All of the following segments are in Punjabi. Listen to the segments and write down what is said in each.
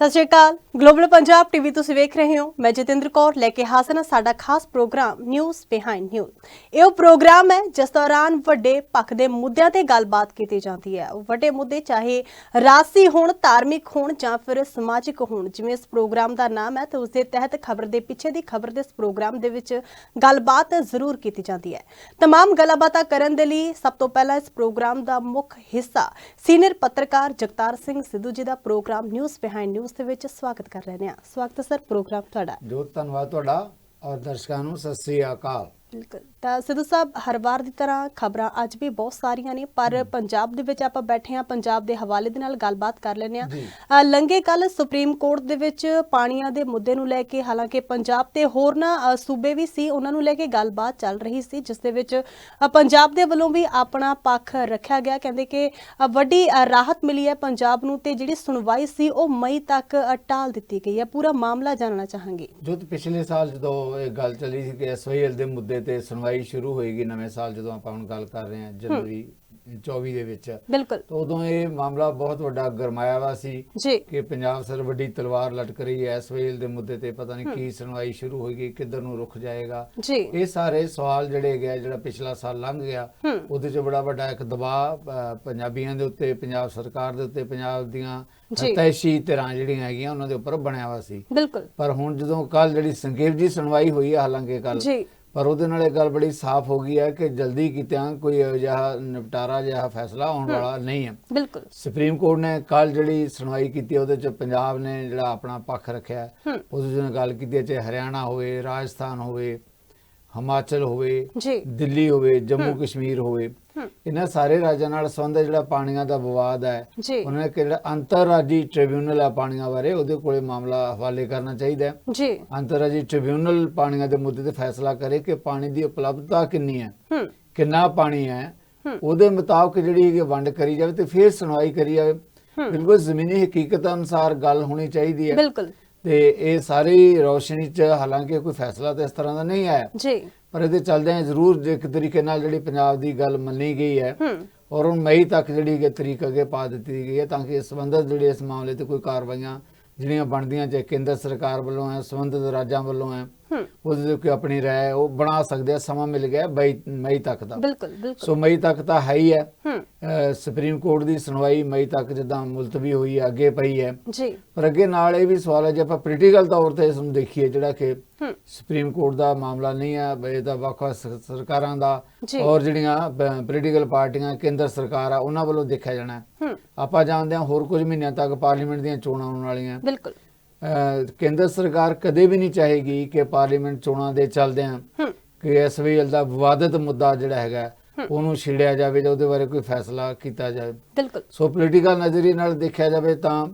ਸਤਿ ਸ਼੍ਰੀ ਅਕਾਲ। ਗਲੋਬਲ ਪੰਜਾਬ ਟੀਵੀ ਤੁਸੀਂ ਵੇਖ ਰਹੇ ਹੋ ਮੈਂ ਜਤਿੰਦਰ ਕੌਰ ਲੈ ਕੇ ਹਾਜ਼ਰ ਹਾਂ ਸਾਡਾ ਖਾਸ ਪ੍ਰੋਗਰਾਮ ਨਿਊਜ਼ ਬਿਹਾਈਂਡ ਨਿਊਜ਼ ਇਹ ਉਹ ਪ੍ਰੋਗਰਾਮ ਹੈ ਜਿਸ ਦੌਰਾਨ ਵੱਡੇ ਪੱਖ ਦੇ ਮੁੱਦਿਆਂ ਤੇ ਗੱਲਬਾਤ ਕੀਤੀ ਜਾਂਦੀ ਹੈ ਉਹ ਵੱਡੇ ਮੁੱਦੇ ਚਾਹੇ ਰਾਜਸੀ ਹੋਣ ਧਾਰਮਿਕ ਹੋਣ ਜਾਂ ਫਿਰ ਸਮਾਜਿਕ ਹੋਣ ਜਿਵੇਂ ਇਸ ਪ੍ਰੋਗਰਾਮ ਦਾ ਨਾਮ ਹੈ ਤੇ ਉਸ ਦੇ ਤਹਿਤ ਖਬਰ ਦੇ ਪਿੱਛੇ ਦੀ ਖਬਰ ਦੇ ਇਸ ਪ੍ਰੋਗਰਾਮ ਦੇ ਵਿੱਚ ਗੱਲਬਾਤ ਜ਼ਰੂਰ ਕੀਤੀ ਜਾਂਦੀ ਹੈ तमाम ਗੱਲਬਾਤਾਂ ਕਰਨ ਦੇ ਲਈ ਸਭ ਤੋਂ ਪਹਿਲਾਂ ਇਸ ਪ੍ਰੋਗਰਾਮ ਦਾ ਮੁੱਖ ਹਿੱਸਾ ਸੀਨੀਅਰ ਪੱਤਰਕਾਰ ਜਗਤਾਰ ਸਿੰਘ ਸਿੱਧੂ ਜੀ ਦਾ ਪ੍ਰੋਗਰਾਮ ਨਿਊਜ਼ ਬਿਹਾਈਂਡ ਨਿਊਜ਼ ਦੇ ਵਿੱਚ ਸਵਾਗਤ ਕਰ ਰਹੇ ਹਾਂ ਸਵਾਗਤ ਸਰ ਪ੍ਰੋਗਰਾਮ ਤੁਹਾਡਾ। ਜੋ ਧੰਨਵਾਦ ਤੁਹਾਡਾ ਔਰ ਦਰਸ਼ਕਾਂ ਨੂੰ ਸਤਿ ਸ੍ਰੀ ਅਕਾਲ। ਬਿਲਕੁਲ। ਸਿੱਧੂ ਸਾਹਿਬ ਹਰ ਵਾਰ ਦੀ ਤਰ੍ਹਾਂ ਖਬਰਾਂ ਅੱਜ ਵੀ ਬਹੁਤ ਸਾਰੀਆਂ ਨੇ ਪਰ ਪੰਜਾਬ ਦੇ ਵਿੱਚ ਆਪਾਂ ਬੈਠੇ ਹਾਂ ਪੰਜਾਬ ਦੇ ਹਵਾਲੇ ਦੇ ਨਾਲ ਗੱਲਬਾਤ ਕਰ ਲੈਂਦੇ। ਅ, ਲੰਘੇ ਕੱਲ ਸੁਪਰੀਮ ਕੋਰਟ ਦੇ ਵਿੱਚ ਪਾਣੀਆਂ ਦੇ ਮੁੱਦੇ ਨੂੰ ਲੈ ਕੇ ਹਾਲਾਂਕਿ ਪੰਜਾਬ ਤੇ ਹੋਰਨਾਂ ਅ, ਸੂਬੇ ਵੀ ਸੀ ਉਹਨਾਂ ਨੂੰ ਲੈ ਕੇ ਗੱਲਬਾਤ ਚੱਲ ਰਹੀ ਸੀ ਜਿਸ ਦੇ ਵਿੱਚ ਪੰਜਾਬ ਦੇ ਵੱਲੋਂ ਵੀ ਆਪਣਾ ਪੱਖ ਰੱਖਿਆ ਗਿਆ। ਕਹਿੰਦੇ ਕਿ ਵੱਡੀ ਰਾਹਤ ਮਿਲੀ ਹੈ ਪੰਜਾਬ ਨੂੰ ਤੇ ਜਿਹੜੀ ਸੁਣਵਾਈ ਸੀ ਉਹ ਮਈ ਤੱਕ ਟਾਲ ਦਿੱਤੀ ਗਈ ਹੈ। ਪੂਰਾ ਮਾਮਲਾ ਜਾਣਨਾ ਚਾਹਾਂਗੇ। ਜੋ ਪਿਛਲੇ ਸਾਲ ਜਦੋਂ ਇਹ ਗੱਲ ਚੱਲੀ ਸੀ ਕਿ ਐਸਵਾਈਐਲ ਦੇ ਮੁੱਦੇ ਤੇ ਸੁਣਵਾਈ ਸ਼ੁਰੂ ਹੋਏਗੀ ਨਵੇਂ ਸਾਲ ਜਦੋਂ ਆਪਾਂ ਹੁਣ ਗੱਲ ਕਰ ਰਹੇ ਹਾਂ ਜਨਵਰੀ 24 ਦੇ ਵਿੱਚ ਬਿਲਕੁਲ। ਤਾਂ ਉਦੋਂ ਇਹ ਮਾਮਲਾ ਬਹੁਤ ਵੱਡਾ ਗਰਮਾਇਆ ਵਾ ਸੀ ਕਿ ਪੰਜਾਬ ਸਰ ਵੱਡੀ ਤਲਵਾਰ ਲਟਕ ਰਹੀ ਹੈ ਐਸਵਾਈਐਲ ਦੇ ਮੁੱਦੇ ਤੇ ਪਤਾ ਨਹੀਂ ਕੀ ਸੁਣਵਾਈ ਸ਼ੁਰੂ ਹੋਏਗੀ ਕਿੱਧਰ ਨੂੰ ਰੁਖ ਜਾਏਗਾ। ਇਹ ਸਾਰੇ ਸਵਾਲ ਜਿਹੜੇ ਗਿਆ ਜਿਹੜਾ ਪਿਛਲਾ ਸਾਲ ਲੰਘ ਗਿਆ ਉਹਦੇ 'ਚ ਬੜਾ ਵੱਡਾ ਇੱਕ ਦਬਾਅ ਪੰਜਾਬੀਆਂ ਦੇ ਉੱਤੇ ਪੰਜਾਬ ਸਰਕਾਰ ਦੇ ਉੱਤੇ ਪੰਜਾਬ ਦੀਆਂ। ਤੈਸ਼ੀ ਧਿਰਾਂ ਜਿਹੜੀਆਂ ਹੈਗੀਆਂ ਉਹਨਾਂ ਦੇ ਉੱਪਰ ਬਣਿਆ ਵਾ ਸੀ। ਬਿਲਕੁਲ। ਪਰ ਹੁਣ ਜਦੋਂ ਕੱਲ ਜਿਹੜੀ ਸੰਖੇਪ ਜੀ ਸੁਣਵਾਈ ਹੋਈ ਹੈ ਹਾਲਾਂਕਿ ਕੱਲ ਪਰ ਉਹਦੇ ਨਾਲ ਇਹ ਗੱਲ ਬੜੀ ਸਾਫ਼ ਹੋ ਗਈ ਹੈ ਕਿ ਜਲਦੀ ਕੀਤਿਆਂ ਕੋਈ ਇਹੋ ਜਿਹਾ ਨਿਪਟਾਰਾ ਜਿਹਾ ਫੈਸਲਾ ਆਉਣ ਵਾਲਾ ਨਹੀਂ ਹੈ। ਬਿਲਕੁਲ। ਸੁਪਰੀਮ ਕੋਰਟ ਨੇ ਕੱਲ ਜਿਹੜੀ ਸੁਣਵਾਈ ਕੀਤੀ ਉਹਦੇ ਚ ਪੰਜਾਬ ਨੇ ਜਿਹੜਾ ਆਪਣਾ ਪੱਖ ਰੱਖਿਆ ਉਹਦੇ ਜਿਹਨਾਂ ਗੱਲ ਕੀਤੀ ਚਾਹੇ ਹਰਿਆਣਾ ਹੋਵੇ ਰਾਜਸਥਾਨ ਹੋਵੇ ਹਿਮਾਚਲ ਹੋਵੇ ਦਿੱਲੀ ਹੋਵੇ ਜੰਮੂ ਕਸ਼ਮੀਰ ਹੋਵੇ। ਇਹਨਾਂ ਸਾਰੇ ਰਾਜਾਂ ਨਾਲ ਸੰਬੰਧਿਤ ਜਿਹੜਾ ਪਾਣੀਆਂ ਦਾ ਵਿਵਾਦ ਹੈ ਉਹਨਾਂ ਨੇ ਕਿਹੜਾ ਅੰਤਰਰਾਜੀ ਟ੍ਰਿਬਿਊਨਲ ਹੈ ਪਾਣੀਆਂ ਬਾਰੇ ਉਹਦੇ ਕੋਲੇ ਮਾਮਲਾ ਹਵਾਲੇ ਕਰਨਾ ਚਾਹੀਦਾ ਹੈ। ਜੀ। ਅੰਤਰਰਾਜੀ ਟ੍ਰਿਬਿਊਨਲ ਪਾਣੀਆਂ ਦੇ ਮੁੱਦੇ ਤੇ ਫੈਸਲਾ ਕਰੇ ਕਿ ਪਾਣੀ ਦੀ ਉਪਲਬਧਤਾ ਕਿੰਨੀ ਹੈ ਕਿੰਨਾ ਪਾਣੀ ਹੈ। ਉਹਦੇ ਮੁਤਾਬਕ ਜਿਹੜੀ ਇਹ ਵੰਡ ਕਰੀ ਜਾਵੇ ਤੇ ਫਿਰ ਸੁਣਵਾਈ ਕਰੀ ਜਾਵੇ। ਬਿਲਕੁਲ ਜ਼ਮੀਨੀ ਹਕੀਕਤ ਅਨੁਸਾਰ ਗੱਲ ਹੋਣੀ ਚਾਹੀਦੀ ਹੈ। ਬਿਲਕੁਲ। ਤੇ ਇਹ ਸਾਰੀ ਰੌਸ਼ਨੀ ਚ ਹਾਲਾਂਕਿ ਕੋਈ ਫੈਸਲਾ ਤਾਂ ਇਸ ਤਰ੍ਹਾਂ ਦਾ ਨਹੀਂ ਆਇਆ। ਜੀ। ਪਰ ਇਹਦੇ ਚੱਲਦਿਆਂ ਜ਼ਰੂਰ ਇੱਕ ਤਰੀਕੇ ਨਾਲ ਜਿਹੜੀ ਪੰਜਾਬ ਦੀ ਗੱਲ ਮੰਨੀ ਗਈ ਹੈ। ਔਰ ਹੁਣ ਮਈ ਤੱਕ ਜਿਹੜੀ ਕਿ ਤਰੀਕ ਅੱਗੇ ਪਾ ਦਿੱਤੀ ਗਈ ਹੈ ਤਾਂ ਕਿ ਇਸ ਸੰਬੰਧਤ ਜਿਹੜੇ ਇਸ ਮਾਮਲੇ ਤੇ ਕੋਈ ਕਾਰਵਾਈਆਂ ਜਿਹੜੀਆਂ ਬਣਦੀਆਂ ਚਾਹੇ ਕੇਂਦਰ ਸਰਕਾਰ ਵੱਲੋਂ ਹੈ ਸੰਬੰਧਿਤ ਰਾਜਾਂ ਵੱਲੋਂ ਹੂੰ ਉਹਦੇ ਤੇ ਕੋਈ ਆਪਣੀ ਰਾਏ ਉਹ ਬਣਾ ਸਕਦੇ ਆ ਸਮਾਂ ਮਿਲ ਗਿਆ ਮਈ ਮਈ ਤੱਕ ਦਾ। ਬਿਲਕੁਲ ਬਿਲਕੁਲ। ਸੋ ਮਈ ਤੱਕ ਤਾਂ ਹੈ ਹੀ ਹੈ। ਸੁਪਰੀਮ ਕੋਰਟ ਦੀ ਸੁਣਵਾਈ ਮਈ ਤੱਕ ਜਿੱਦਾਂ ਮੁਲਤਵੀ ਹੋਈ ਹੈ ਅੱਗੇ ਪਈ ਹੈ। ਜੀ। ਪਰ ਅੱਗੇ ਨਾਲ ਇਹ ਵੀ ਸਵਾਲ ਹੈ ਜੇ ਆਪਾਂ ਪੋਲੀਟੀਕਲ ਤੌਰ ਤੇ ਇਸ ਨੂੰ ਦੇਖੀਏ ਜਿਹੜਾ ਕਿ ਸੁਪਰੀਮ ਕੋਰਟ ਦਾ ਮਾਮਲਾ ਨਹੀਂ ਹੈ ਇਹ ਤਾਂ ਸ- ਸਰਕਾਰਾਂ ਦਾ। ਔਰ ਜਿਹੜੀਆਂ ਪੋਲੀਟੀਕਲ ਪਾਰਟੀਆਂ ਕੇਂਦਰ ਸਰਕਾਰ ਆ ਉਹਨਾਂ ਵੱਲੋਂ ਦੇਖਿਆ ਜਾਣਾ ਆਪਾਂ ਜਾਣਦੇ ਹਾਂ ਹੋਰ ਕੁਝ ਮਹੀਨਿਆਂ ਤੱਕ ਪਾਰਲੀਮੈਂਟ ਦੀਆਂ ਚੋਣਾਂ ਆਉਣ ਵਾਲੀਆਂ। ਬਿਲਕੁਲ। ਕੇਂਦਰ ਸਰਕਾਰ ਕਦੇ ਵੀ ਨਹੀਂ ਚਾਹੇਗੀ ਕਿ ਪਾਰਲੀਮੈਂਟ ਚੋਣਾਂ ਦੇ ਚੱਲਦਿਆਂ ਕਿ ਐਸਵੀਐਲ ਦਾ ਵਿਵਾਦਿਤ ਮੁੱਦਾ ਜਿਹੜਾ ਹੈਗਾ ਉਹਨੂੰ ਛਿੜਿਆ ਜਾਵੇ ਜਾਂ ਉਹਦੇ ਬਾਰੇ ਕੋਈ ਫੈਸਲਾ ਕੀਤਾ ਜਾਵੇ। ਬਿਲਕੁਲ। ਸੋ ਪੋਲੀਟੀਕਲ ਨਜ਼ਰੀਏ ਨਾਲ ਦੇਖਿਆ ਜਾਵੇ ਤਾਂ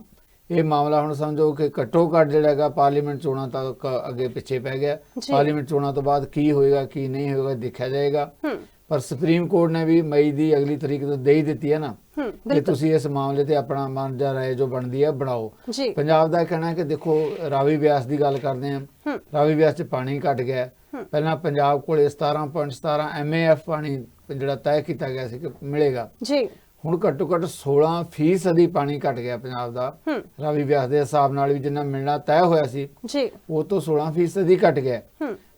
ਇਹ ਮਾਮਲਾ ਹੁਣ ਸਮਝੋ ਕਿ ਘੱਟੋ ਘੱਟ ਜਿਹੜਾ ਹੈਗਾ ਪਾਰਲੀਮੈਂਟ ਚੋਣਾਂ ਤੱਕ ਅੱਗੇ ਪਿੱਛੇ ਪੈ ਗਿਆ। ਪਾਰਲੀਮੈਂਟ ਚੋਣਾਂ ਤੋਂ ਬਾਅਦ ਕੀ ਹੋਏਗਾ ਕੀ ਨਹੀਂ ਹੋਏਗਾ ਦੇਖਿਆ ਜਾਏਗਾ। ਪਰ ਸੁਪਰੀਮ ਕੋਰਟ ਨੇ ਵੀ ਮਈ ਦੀ ਅਗਲੀ ਤਰੀਕ ਤੋਂ ਦੇ ਹੀ ਦਿੱਤੀ ਹੈ ਨਾ ਕਿ ਤੁਸੀਂ ਇਸ ਮਾਮਲੇ ਤੇ ਆਪਣਾ ਮਨ ਜਾਂ ਰਾਏ ਜੋ ਬਣਦੀ ਹੈ ਬਣਾਓ। ਪੰਜਾਬ ਦਾ ਕਹਿਣਾ ਹੈ ਕਿ ਦੇਖੋ ਰਾਵੀ ਬਿਆਸ ਦੀ ਗੱਲ ਕਰਦੇ ਹਾਂ। ਰਾਵੀ ਬਿਆਸ 'ਚ ਪਾਣੀ ਘਟ ਗਿਆ। ਪਹਿਲਾਂ ਪੰਜਾਬ ਕੋਲੇ 17.17 ਐਮਏਐਫ ਪਾਣੀ ਜਿਹੜਾ ਤੈਅ ਕੀਤਾ ਗਿਆ ਸੀ ਕਿ ਮਿਲੇਗਾ। ਜੀ। ਹੁਣ ਘੱਟੋ ਘੱਟ 16 ਫੀਸਦੀ ਪਾਣੀ ਘਟ ਗਿਆ ਪੰਜਾਬ ਦਾ। ਰਾਵੀ ਬਿਆਸ ਦੇ ਹਿਸਾਬ ਨਾਲ ਵੀ ਜਿੰਨਾ ਮਿਲਣਾ ਤੈਅ ਹੋਇਆ ਸੀ ਜੀ। ਉਹ ਤੋਂ 16 ਫੀਸਦੀ ਘਟ ਗਿਆ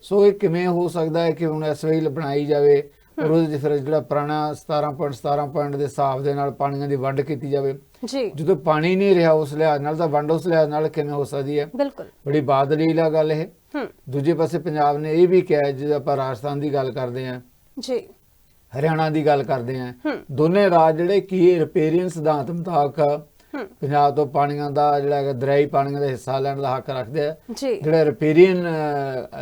ਸੋ ਇਹ ਕਿਵੇਂ ਹੋ ਸਕਦਾ ਹੈ ਕਿ ਹੁਣ ਐਸਵਾਈ ਬਣਾਈ ਜਾਵੇ? ਔਰ ਉਹਦੇ ਫਿਰ ਜਿਹੜਾ ਪੁਰਾਣਾ 17.17 ਪੁਆਇੰਟ ਦੇ ਹਿਸਾਬ ਦੇ ਨਾਲ ਪਾਣੀਆਂ ਦੀ ਵੰਡ ਕੀਤੀ ਜਾਵੇ। ਜੀ। ਜਦੋਂ ਪਾਣੀ ਨਹੀਂ ਰਿਹਾ ਉਸ ਲਿਹਾਜ਼ ਨਾਲ ਤਾਂ ਵੰਡ ਉਸ ਲਿਹਾਜ਼ ਨਾਲ ਕਿਵੇਂ ਹੋ ਸਕਦੀ ਹੈ? ਬਿਲਕੁਲ। ਬੜੀ ਬਾਦਲੀਲਾ ਗੱਲ ਇਹ। ਹੂੰ। ਦੂਜੇ ਪਾਸੇ ਪੰਜਾਬ ਨੇ ਇਹ ਵੀ ਕਿਹਾ ਜਦੋਂ ਆਪਾਂ ਰਾਜਸਥਾਨ ਦੀ ਗੱਲ ਕਰਦੇ ਹਾਂ। ਜੀ। ਹਰਿਆਣਾ ਦੀ ਗੱਲ ਕਰਦੇ ਹੂੰ। ਦੋਨੇ ਰਾਜ ਜਿਹੜੇ ਕੀ ਰਿਪੇਰੀਅਨ ਸਿਧਾਂਤ ਮੁਤਾਬਕ ਪੰਜਾਬ ਤੋਂ ਪਾਣੀਆਂ ਦਾ ਜਿਹੜਾ ਹੈਗਾ ਦਰਿਆਈ ਪਾਣੀਆਂ ਦਾ ਹਿੱਸਾ ਲੈਣ ਦਾ ਹੱਕ ਰੱਖਦੇ ਆ। ਜੀ। ਜਿਹੜਾ ਰਿਪੇਰੀਅਨ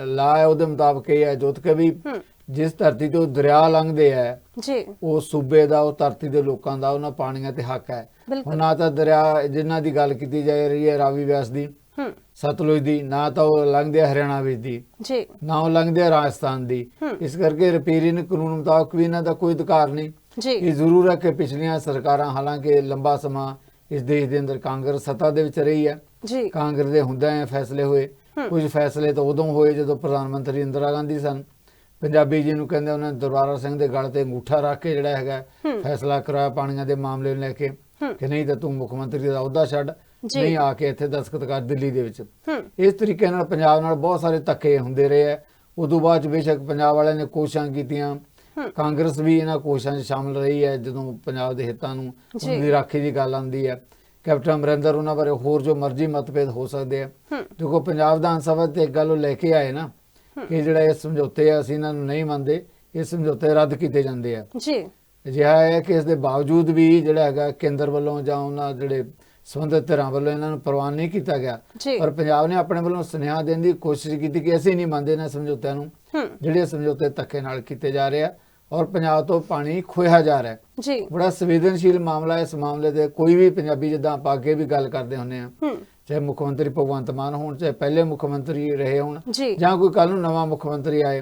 ਲਾ ਹੈ ਉਹਦੇ ਮੁਤਾਬਕ ਇਹ ਹੈ ਜੋਤ ਕੇ ਵੀ ਹੂੰ। ਜਿਸ ਧਰਤੀ ਤੋਂ ਦਰਿਆ ਲੰਘਦੇ ਆ ਜੀ। ਉਹ ਸੂਬੇ ਦਾ ਉਹ ਧਰਤੀ ਦੇ ਲੋਕਾਂ ਦਾ ਉਹਨਾਂ ਪਾਣੀਆਂ ਤੇ ਹੱਕ ਹੈ ਹੁਣ ਨਾ ਤਾਂ ਦਰਿਆ ਜਿਨ੍ਹਾਂ ਦੀ ਗੱਲ ਕੀਤੀ ਜਾ ਰਹੀ ਹੈ ਰਾਵੀ ਵਿਆਸ ਦੀ ਹੂੰ। ਸਤਲੁਜ ਦੀ ਨਾ ਤਾਂ ਉਹ ਲੰਘਦੇ ਆ ਹਰਿਆਣਾ ਵਿੱਚ ਦੀ ਜੀ। ਨਾ ਉਹ ਲੰਘਦੇ ਆ ਰਾਜਸਥਾਨ ਦੀ। ਇਸ ਕਰਕੇ ਰਿਪੇਰੀਅਨ ਕਾਨੂੰਨ ਮੁਤਾਬਕ ਵੀ ਇਹਨਾਂ ਦਾ ਕੋਈ ਅਧਿਕਾਰ ਨਹੀਂ। ਜੀ। ਇਹ ਜ਼ਰੂਰ ਹੈ ਕਿ ਪਿਛਲੀਆਂ ਸਰਕਾਰਾਂ ਹਾਲਾਂਕਿ ਲੰਬਾ ਸਮਾਂ ਇਸ ਦੇਸ਼ ਦੇ ਅੰਦਰ ਕਾਂਗਰਸ ਸੱਤਾ ਦੇ ਵਿੱਚ ਰਹੀ ਹੈ। ਜੀ। ਕਾਂਗਰਸ ਦੇ ਹੁੰਦਿਆਂ ਫੈਸਲੇ ਹੋਏ। ਕੁਝ ਫੈਸਲੇ ਤਾਂ ਉਦੋਂ ਹੋਏ ਜਦੋਂ ਪ੍ਰਧਾਨ ਮੰਤਰੀ ਇੰਦਰਾ ਗਾਂਧੀ ਸਨ। ਪੰਜਾਬੀ ਜੀ ਨੂੰ ਕਹਿੰਦੇ ਉਹਨਾਂ ਨੇ ਦਰਬਾਰਾ ਸਿੰਘ ਦੇ ਗਲ ਤੇ ਅੰਗੂਠਾ ਰੱਖ ਕੇ ਜਿਹੜਾ ਹੈਗਾ। ਫੈਸਲਾ ਕਰਾਇਆ ਪਾਣੀਆਂ ਦੇ ਮਾਮਲੇ ਨੂੰ ਲੈ ਕੇ। ਕਿ ਨਹੀਂ ਤਾਂ ਤੂੰ ਮੁੱਖ ਮੰਤਰੀ ਦਾ ਅਹੁਦਾ ਛੱਡ। ਨਹੀਂ ਆ ਕੇ ਇੱਥੇ ਦਸਤਖਤ ਕਰ ਦਿੱਲੀ ਦੇ ਵਿੱਚ ਇਸ ਤਰੀਕੇ ਨਾਲ ਪੰਜਾਬ ਨਾਲ ਬਹੁਤ ਸਾਰੇ ਧੱਕੇ ਹੁੰਦੇ ਰਹੇ ਆ ਉਦੋਂ ਬਾਅਦ ਬੇਸ਼ੱਕ ਪੰਜਾਬ ਵਾਲਿਆਂ ਨੇ ਕੋਸ਼ਿਸ਼ਾਂ ਕੀਤੀਆਂ। ਕਾਂਗਰਸ ਵੀ ਇਹਨਾਂ ਕੋਸ਼ਿਸ਼ਾਂ 'ਚ ਸ਼ਾਮਲ ਰਹੀ ਹੈ ਜਦੋਂ ਪੰਜਾਬ ਦੇ ਹਿੱਤਾਂ ਨੂੰ ਦੀ ਰਾਖੀ ਦੀ ਗੱਲ ਆਉਂਦੀ ਹੈ ਕੈਪਟਨ ਅਮਰਿੰਦਰ ਉਹਨਾਂ ਬਾਰੇ ਹੋਰ ਜੋ ਮਰਜ਼ੀ ਮਤਭੇਦ ਹੋ ਸਕਦੇ ਆ ਦੇਖੋ ਪੰਜਾਬ ਵਿਧਾਨ ਸਭਾ ਤੇ ਇੱਕ ਗੱਲ ਉਹ ਲੈ ਕੇ ਆਏ ਨਾ ਕਿ ਜਿਹੜਾ ਇਹ ਸਮਝੌਤੇ ਆ ਅਸੀਂ ਇਹਨਾਂ ਨੂੰ ਨਹੀਂ ਮੰਨਦੇ ਇਹ ਸਮਝੌਤੇ ਰੱਦ ਕੀਤੇ ਜਾਂਦੇ ਆ। ਜੀ। ਅਜਿਹਾ ਹੈ ਕਿ ਇਸ ਦੇ ਬਾਵਜੂਦ ਵੀ ਜਿਹੜਾ ਹੈਗਾ ਕੇਂਦਰ ਵੱਲੋਂ ਜਾਂ ਉਹਨਾਂ ਜਿਹੜੇ ਸੰਬੰਧਿਤ ਧਿਰਾਂ ਵੱਲੋਂ ਇਹਨਾਂ ਨੂੰ ਪ੍ਰਵਾਨ ਨਹੀਂ ਕੀਤਾ ਗਿਆ ਪਰ ਪੰਜਾਬ ਨੇ ਆਪਣੇ ਵੱਲੋਂ ਸੁਨੇਹਾ ਦੇਣ ਦੀ ਕੋਸ਼ਿਸ਼ ਕੀਤੀ ਕਿ ਅਸੀਂ ਨਹੀਂ ਮੰਨਦੇ ਇਹਨਾਂ ਸਮਝੌਤਿਆਂ ਨੂੰ ਜਿਹੜੇ ਸਮਝੌਤੇ ਧੱਕੇ ਨਾਲ ਕੀਤੇ ਜਾ ਰਹੇ ਆ ਔਰ ਪੰਜਾਬ ਤੋਂ ਪਾਣੀ ਖੋਇਆ ਜਾ ਰਿਹਾ ਜੀ। ਬੜਾ ਸੰਵੇਦਨਸ਼ੀਲ ਮਾਮਲਾ ਹੈ ਇਸ ਮਾਮਲੇ ਤੇ ਕੋਈ ਵੀ ਪੰਜਾਬੀ ਜਿੱਦਾਂ ਆਪਾਂ ਅੱਗੇ ਵੀ ਗੱਲ ਕਰਦੇ ਹੁੰਦੇ ਆ ਚਾਹੇ ਮੁੱਖ ਮੰਤਰੀ ਭਗਵੰਤ ਮਾਨ ਹੋਣ ਚਾਹੇ ਪਹਿਲੇ ਮੁੱਖ ਮੰਤਰੀ ਰਹੇ ਹੋਣ ਜੀ। ਕੋਈ ਕੱਲ ਨੂੰ ਨਵਾਂ ਮੁੱਖ ਮੰਤਰੀ ਆਏ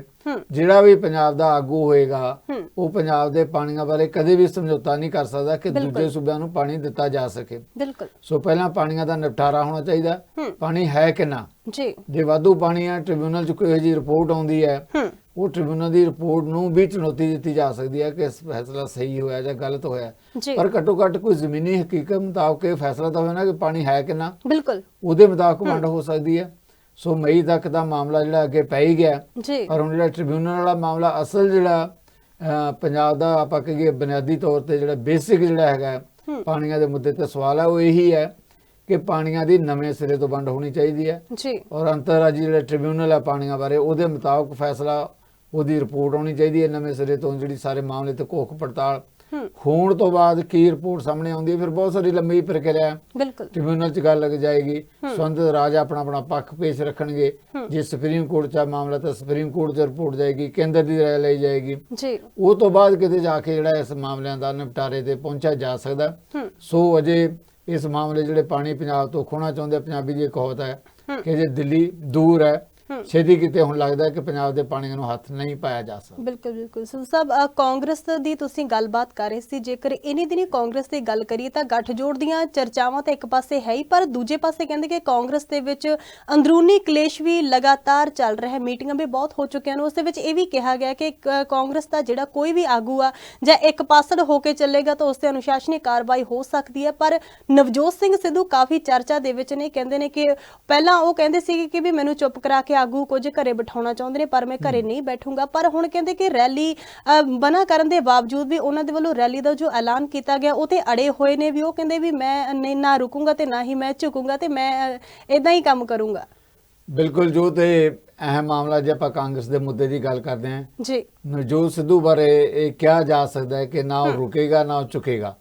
ਜਿਹੜਾ ਵੀ ਪੰਜਾਬ ਦਾ ਆਗੂ ਹੋਏਗਾ ਉਹ ਪੰਜਾਬ ਦੇ ਪਾਣੀਆਂ ਬਾਰੇ ਕਦੇ ਵੀ ਸਮਝੌਤਾ ਨਹੀਂ ਕਰ ਸਕਦਾ ਕਿ। ਦੂਜੇ ਸੂਬਿਆਂ ਨੂੰ ਪਾਣੀ ਦਿੱਤਾ ਜਾ ਸਕੇ। ਬਿਲਕੁਲ। ਸੋ ਪਹਿਲਾਂ ਪਾਣੀਆਂ ਦਾ ਨਿਪਟਾਰਾ ਹੋਣਾ ਚਾਹੀਦਾ। ਪਾਣੀ ਹੈ ਕਿੰਨਾ ਜੀ। ਜੇ ਵਾਧੂ ਪਾਣੀ ਹੈ ਟ੍ਰਿਬਿਊਨਲ 'ਚ ਕੋਈ ਜੀ ਰਿਪੋਰਟ ਆਉਂਦੀ ਹੂੰ। ਉਹ ਟ੍ਰਿਬਿਊਨਲ ਦੀ ਰਿਪੋਰਟ ਨੂੰ ਵੀ ਚੁਣੌਤੀ ਦਿੱਤੀ ਜਾ ਸਕਦੀ ਹੈ ਕਿ ਇਸ ਫੈਸਲਾ ਸਹੀ ਹੋਇਆ ਜਾਂ ਗਲਤ ਹੋਇਆ ਪਰ ਘੱਟੋ ਘੱਟ ਕੋਈ ਜ਼ਮੀਨੀ ਹਕੀਕਤ ਮੁਤਾਬਕ ਇਹ ਫੈਸਲਾ ਤਾਂ ਹੋਇਆ ਨਾ ਕਿ ਪਾਣੀ ਹੈ ਕਿੰਨਾ। ਬਿਲਕੁਲ। ਉਹਦੇ ਮੁਤਾਬਕ ਵੰਡ ਹੋ ਸਕਦੀ ਹੈ। ਸੋ ਮਈ ਤੱਕ ਦਾ ਮਾਮਲਾ ਜਿਹੜਾ ਅੱਗੇ ਪੈ ਹੀ ਗਿਆ। ਪਰ ਹੁਣ ਜਿਹੜਾ ਟ੍ਰਿਬਿਊਨਲ ਵਾਲਾ ਮਾਮਲਾ ਅਸਲ ਜਿਹੜਾ ਪੰਜਾਬ ਦਾ ਆਪਾਂ ਕਹੀਏ ਬੁਨਿਆਦੀ ਤੌਰ ਤੇ ਜਿਹੜਾ ਬੇਸਿਕ ਜਿਹੜਾ ਹੈਗਾ। ਪਾਣੀਆਂ ਦੇ ਮੁੱਦੇ ਤੇ ਸਵਾਲ ਹੈ ਉਹ ਇਹੀ ਹੈ ਕਿ ਪਾਣੀਆਂ ਦੀ ਨਵੇਂ ਸਿਰੇ ਤੋਂ ਵੰਡ ਹੋਣੀ ਚਾਹੀਦੀ ਹੈ। ਜੀ। ਔਰ ਅੰਤਰਰਾਜੀ ਜਿਹੜਾ ਟ੍ਰਿਬਿਊਨਲ ਹੈ ਪਾਣੀਆਂ ਬਾਰੇ ਉਹਦੇ ਮੁਤਾਬਕ ਫੈਸਲਾ ਉਹਦੀ ਰਿਪੋਰਟ ਆਉਣੀ ਚਾਹੀਦੀ ਹੈ ਨਵੇਂ ਸਿਰੇ ਤੋਂ ਜਿਹੜੀ ਸਾਰੇ ਮਾਮਲੇ ਤੇ ਘੋਖ ਪੜਤਾਲ। ਹੋਣ ਤੋਂ ਬਾਅਦ ਕੀ ਰਿਪੋਰਟ ਸਾਹਮਣੇ ਆਉਂਦੀ ਹੈ? ਫਿਰ ਬਹੁਤ ਸਾਰੀ ਲੰਮੀ ਪ੍ਰਕਿਰਿਆ ਹੈ। ਬਿਲਕੁਲ। ਟ੍ਰਿਬਿਊਨਲ 'ਚ ਗੱਲ ਲੱਗ ਜਾਏਗੀ। ਸੰਬੰਧਿਤ ਰਾਜ ਆਪਣਾ ਆਪਣਾ ਪੱਖ ਪੇਸ਼ ਰੱਖਣਗੇ। ਜੇ ਸੁਪਰੀਮ ਕੋਰਟ 'ਚ ਮਾਮਲਾ ਤਾਂ ਸੁਪਰੀਮ ਕੋਰਟ 'ਚ ਰਿਪੋਰਟ ਜਾਏਗੀ ਕੇਂਦਰ ਦੀ ਰਾਏ ਲਈ ਜਾਏਗੀ। ਜੀ। ਉਹ ਤੋਂ ਬਾਅਦ ਕਿਤੇ ਜਾ ਕੇ ਜਿਹੜਾ ਇਸ ਮਾਮਲਿਆਂ ਦਾ ਨਿਪਟਾਰੇ ਤੇ ਪਹੁੰਚਿਆ ਜਾ ਸਕਦਾ ਸੋ ਅਜੇ ਇਸ ਮਾਮਲੇ ਜਿਹੜੇ ਪਾਣੀ ਪੰਜਾਬ ਤੋਂ ਖੋਣਾ ਚਾਹੁੰਦੇ ਪੰਜਾਬੀ ਦੀ ਕਹਾਵਤ ਹੈ ਹੂੰ। ਕਿ ਜੇ ਦਿੱਲੀ ਦੂਰ ਹੂੰ। ਛੇਤੀ ਕਿਤੇ ਹੁਣ ਲੱਗਦਾ ਹੈ ਕਿ ਪੰਜਾਬ ਦੇ ਪਾਣੀ ਨੂੰ ਹੱਥ ਨਹੀਂ ਪਾਇਆ ਜਾ ਸਕਦਾ। ਬਿਲਕੁਲ ਬਿਲਕੁਲ। ਸੋ ਸਭ ਕਾਂਗਰਸ ਦੀ ਤੁਸੀਂ ਗੱਲਬਾਤ ਕਰ ਰਹੇ ਸੀ। ਜੇਕਰ ਇਨੀ ਦਿਨੀ ਕਾਂਗਰਸ ਦੀ ਗੱਲ ਕਰੀਏ ਤਾਂ ਗੱਠਜੋੜ ਦੀਆਂ ਚਰਚਾਵਾਂ ਤਾਂ ਇੱਕ ਪਾਸੇ ਹੈ ਹੀ ਪਰ ਦੂਜੇ ਪਾਸੇ ਕਹਿੰਦੇ ਕਿ ਕਾਂਗਰਸ ਦੇ ਵਿੱਚ ਅੰਦਰੂਨੀ ਕਲੇਸ਼ ਵੀ ਲਗਾਤਾਰ ਚੱਲ ਰਿਹਾ ਹੈ। ਮੀਟਿੰਗਾਂ ਵੀ ਬਹੁਤ ਹੋ ਚੁੱਕੀਆਂ ਨੇ। ਉਸ ਦੇ ਵਿੱਚ ਇਹ ਵੀ ਕਿਹਾ ਗਿਆ ਕਿ ਕ- ਕਾਂਗਰਸ ਦਾ ਜਿਹੜਾ ਕੋਈ ਵੀ ਆਗੂ ਆ ਜਾਂ ਇੱਕ ਪਾਸੜ ਹੋ ਕੇ ਚੱਲੇਗਾ ਤਾਂ ਉਸ ਤੇ ਅਨੁਸ਼ਾਸਨੀ ਕਾਰਵਾਈ ਹੋ ਸਕਦੀ ਹੈ। ਪਰ ਨਵਜੋਤ ਸਿੰਘ ਸਿੱਧੂ ਕਾਫੀ ਚਰਚਾ ਦੇ ਵਿੱਚ ਨੇ। ਕਹਿੰਦੇ ਨੇ ਕਿ ਪਹਿਲਾਂ ਉਹ ਕਹਿੰਦੇ ਸੀ ਕਿ ਵੀ ਮੈਨੂੰ ਚੁੱਪ ਕਰਾ ਕੇ ਆਗੂ ਕੁਝ ਘਰੇ ਬਿਠਾਉਣਾ ਚਾਹੁੰਦੇ ਨੇ ਪਰ ਮੈਂ ਘਰੇ ਨਹੀਂ ਬੈਠੂੰਗਾ। ਪਰ ਹੁਣ ਕਹਿੰਦੇ ਕਿ ਰੈਲੀ ਮਨਾ ਕਰਨ ਦੇ ਬਾਵਜੂਦ ਵੀ ਉਹਨਾਂ ਦੇ ਵੱਲੋਂ ਰੈਲੀ ਦਾ ਜੋ ਐਲਾਨ ਕੀਤਾ ਗਿਆ ਉਹ ਤੇ ਅੜੇ ਹੋਏ ਨੇ ਵੀ। ਉਹ ਕਹਿੰਦੇ ਵੀ ਮੈਂ ਨਹੀਂ ਨਾ ਰੁਕੂੰਗਾ ਤੇ ਨਾ ਹੀ ਮੈਂ ਝੁਕੂੰਗਾ ਤੇ ਮੈਂ ਇਦਾਂ ਹੀ ਕੰਮ ਕਰੂੰਗਾ। ਬਿਲਕੁਲ ਜੋ ਤੇ ਅਹਿਮ ਮਾਮਲਾ ਜੇ ਆਪਾਂ ਕਾਂਗਰਸ ਦੇ ਮੁੱਦੇ ਦੀ ਗੱਲ ਕਰਦੇ ਹਾਂ। ਜੀ। ਨਵਜੋਤ ਸਿੱਧੂ ਬਾਰੇ ਇਹ ਕਿਹਾ ਜਾ ਸਕਦਾ ਹੈ ਕਿ ਨਾ ਉਹ ਰੁਕੇਗਾ ਨਾ ਉਹ ਝੁਕੇਗਾ।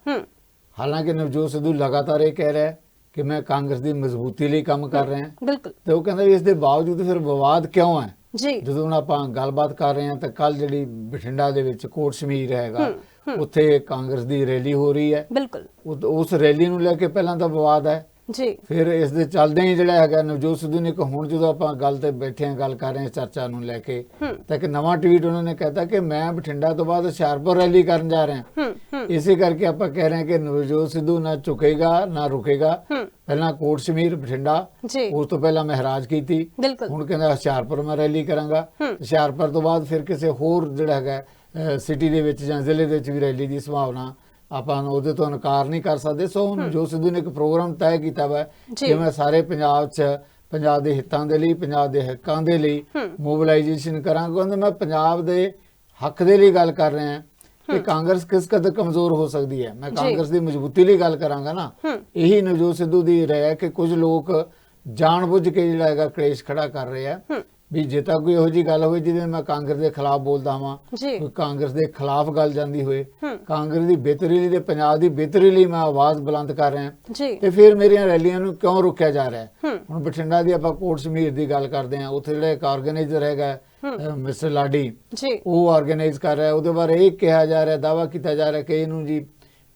ਹਾਲਾਂਕਿ ਨਵਜੋਤ ਸਿੱਧੂ ਲਗਾਤਾਰ ਇਹ ਕਹਿ ਰਿਹਾ ਹੈ ਕਿ ਮੈਂ ਕਾਂਗਰਸ ਦੀ ਮਜ਼ਬੂਤੀ ਲਈ ਕੰਮ ਕਰ ਰਿਹਾ ਹਾਂ। ਬਿਲਕੁਲ। ਤੇ ਉਹ ਕਹਿੰਦਾ ਵੀ ਇਸ ਦੇ ਬਾਵਜੂਦ ਫਿਰ ਵਿਵਾਦ ਕਿਉਂ ਹੈ? ਜੀ। ਜਦੋਂ ਹੁਣ ਆਪਾਂ ਗੱਲਬਾਤ ਕਰ ਰਹੇ ਹਾਂ ਤਾਂ ਕੱਲ ਜਿਹੜੀ ਬਠਿੰਡਾ ਦੇ ਵਿੱਚ ਕੋਟ ਸ਼ਮੀਰ ਹੈਗਾ ਉੱਥੇ ਕਾਂਗਰਸ ਦੀ ਰੈਲੀ ਹੋ ਰਹੀ ਹੈ। ਬਿਲਕੁਲ। ਉਸ ਰੈਲੀ ਨੂੰ ਲੈ ਕੇ ਪਹਿਲਾਂ ਤਾਂ ਵਿਵਾਦ ਹੈ। ਜੀ। ਫਿਰ ਇਸ ਦੇ ਚੱਲਦੇ ਹੀ ਜਿਹੜਾ ਹੈਗਾ ਨਵਜੋਤ ਸਿੱਧੂ ਨੇ ਕਿ ਹੁਣ ਜਦੋਂ ਆਪਾਂ ਗੱਲ ਤੇ ਬੈਠੇ ਹਾਂ ਗੱਲ ਕਰ ਰਹੇ ਹਾਂ ਚਰਚਾ ਨੂੰ ਲੈ ਕੇ ਤਾਂ ਇੱਕ ਨਵਾਂ ਟਵੀਟ ਉਹਨਾਂ ਨੇ ਕਹਿਤਾ ਕਿ ਮੈਂ ਬਠਿੰਡਾ ਤੋਂ ਬਾਅਦ ਹੁਸ਼ਿਆਰਪੁਰ ਰੈਲੀ ਕਰਨ ਜਾ ਰਿਹਾ। ਇਸੇ ਕਰਕੇ ਆਪਾਂ ਕਹਿ ਰਹੇ ਹਾਂ ਕਿ ਨਵਜੋਤ ਸਿੱਧੂ ਨਾ ਝੁਕੇਗਾ ਨਾ ਰੁਕੇਗਾ। ਪਹਿਲਾਂ ਕੋਟ ਸ਼ਮੀਰ ਬਠਿੰਡਾ ਉਸ ਤੋਂ ਪਹਿਲਾਂ ਮਹਿਰਾਜ ਕੀਤੀ। ਹੁਣ ਕਹਿੰਦਾ ਹੁਸ਼ਿਆਰਪੁਰ ਮੈਂ ਰੈਲੀ ਕਰਾਂਗਾ। ਹੁਸ਼ਿਆਰਪੁਰ ਤੋਂ ਬਾਅਦ ਫਿਰ ਕਿਸੇ ਹੋਰ ਜਿਹੜਾ ਹੈਗਾ ਸਿਟੀ ਦੇ ਵਿੱਚ ਜਾਂ ਜ਼ਿਲ੍ਹੇ ਦੇ ਵਿੱਚ ਵੀ ਰੈਲੀ ਦੀ ਸੰਭਾਵਨਾ ਆਪਾਂ ਉਹਦੇ ਤੋਂ ਇਨਕਾਰ ਨਹੀਂ ਕਰ ਸਕਦੇ। ਸੋ ਹੁਣ ਜੋ ਸਿੱਧੂ ਨੇ ਇੱਕ ਪ੍ਰੋਗਰਾਮ ਤੈਅ ਕੀਤਾ ਵਾ ਜੀ। ਕਿ ਮੈਂ ਸਾਰੇ ਪੰਜਾਬ 'ਚ ਪੰਜਾਬ ਦੇ ਹਿੱਤਾਂ ਦੇ ਲਈ ਪੰਜਾਬ ਦੇ ਹੱਕਾਂ ਦੇ ਲਈ। ਮੋਬਿਲਾਈਜੇਸ਼ਨ ਕਰਾਂਗਾ। ਕਹਿੰਦਾ ਮੈਂ ਪੰਜਾਬ ਦੇ ਹੱਕ ਦੇ ਲਈ ਗੱਲ ਕਰ ਰਿਹਾ ਕਿ ਕਾਂਗਰਸ ਕਿਸ ਕਦਰ ਕਮਜ਼ੋਰ ਹੋ ਸਕਦੀ ਹੈ। ਮੈਂ। ਕਾਂਗਰਸ ਦੀ ਮਜ਼ਬੂਤੀ ਲਈ ਗੱਲ ਕਰਾਂਗਾ ਨਾ। ਇਹੀ ਨਵਜੋਤ ਸਿੱਧੂ ਦੀ ਰਾਏ ਹੈ ਕਿ ਕੁਝ ਲੋਕ ਜਾਣਬੁੱਝ ਕੇ ਜਿਹੜਾ ਹੈਗਾ ਕਲੇਸ਼ ਖੜਾ ਕਰ ਰਹੇ ਆ। ਵੀ ਜੇ ਤਾਂ ਕੋਈ ਇਹੋ ਜੀ ਗੱਲ ਹੋਵੇ ਜਿਹਦੇ ਮੈਂ ਕਾਂਗਰਸ ਦੇ ਖਿਲਾਫ ਬੋਲਦਾ ਹਾਂ ਕੋਈ ਕਾਂਗਰਸ ਦੇ ਖਿਲਾਫ ਗੱਲ ਜਾਂਦੀ ਹੋਏ ਕਾਂਗਰਸ ਦੀ ਬਿਹਤਰੀ ਲਈ ਤੇ ਪੰਜਾਬ ਦੀ ਬਿਹਤਰੀ ਲਈ ਮੈਂ ਆਵਾਜ਼ ਬੁਲੰਦ ਕਰ ਰਿਹਾ। ਤੇ ਫਿਰ ਮੇਰੀਆਂ ਰੈਲੀਆਂ ਨੂੰ ਕਿਉਂ ਰੋਕਿਆ ਜਾ ਰਿਹਾ? ਹੈ। ਹੁਣ ਬਠਿੰਡਾ ਦੀ ਆਪਾਂ ਕੋਟ ਸਮੀਰ ਦੀ ਗੱਲ ਕਰਦੇ ਹਾਂ ਉੱਥੇ ਜਿਹੜਾ ਇੱਕ ਆਰਗੇਨਾਈਜ਼ਰ ਹੈਗਾ ਮਿਸਟਰ ਲਾਡੀ ਉਹ ਆਰਗੇਨਾਈਜ਼ ਕਰ ਰਿਹਾ। ਉਹਦੇ ਬਾਰੇ ਇਹ ਕਿਹਾ ਜਾ ਰਿਹਾ ਦਾਵਾ ਕੀਤਾ ਜਾ ਰਿਹਾ ਕਿ ਇਹਨੂੰ ਜੀ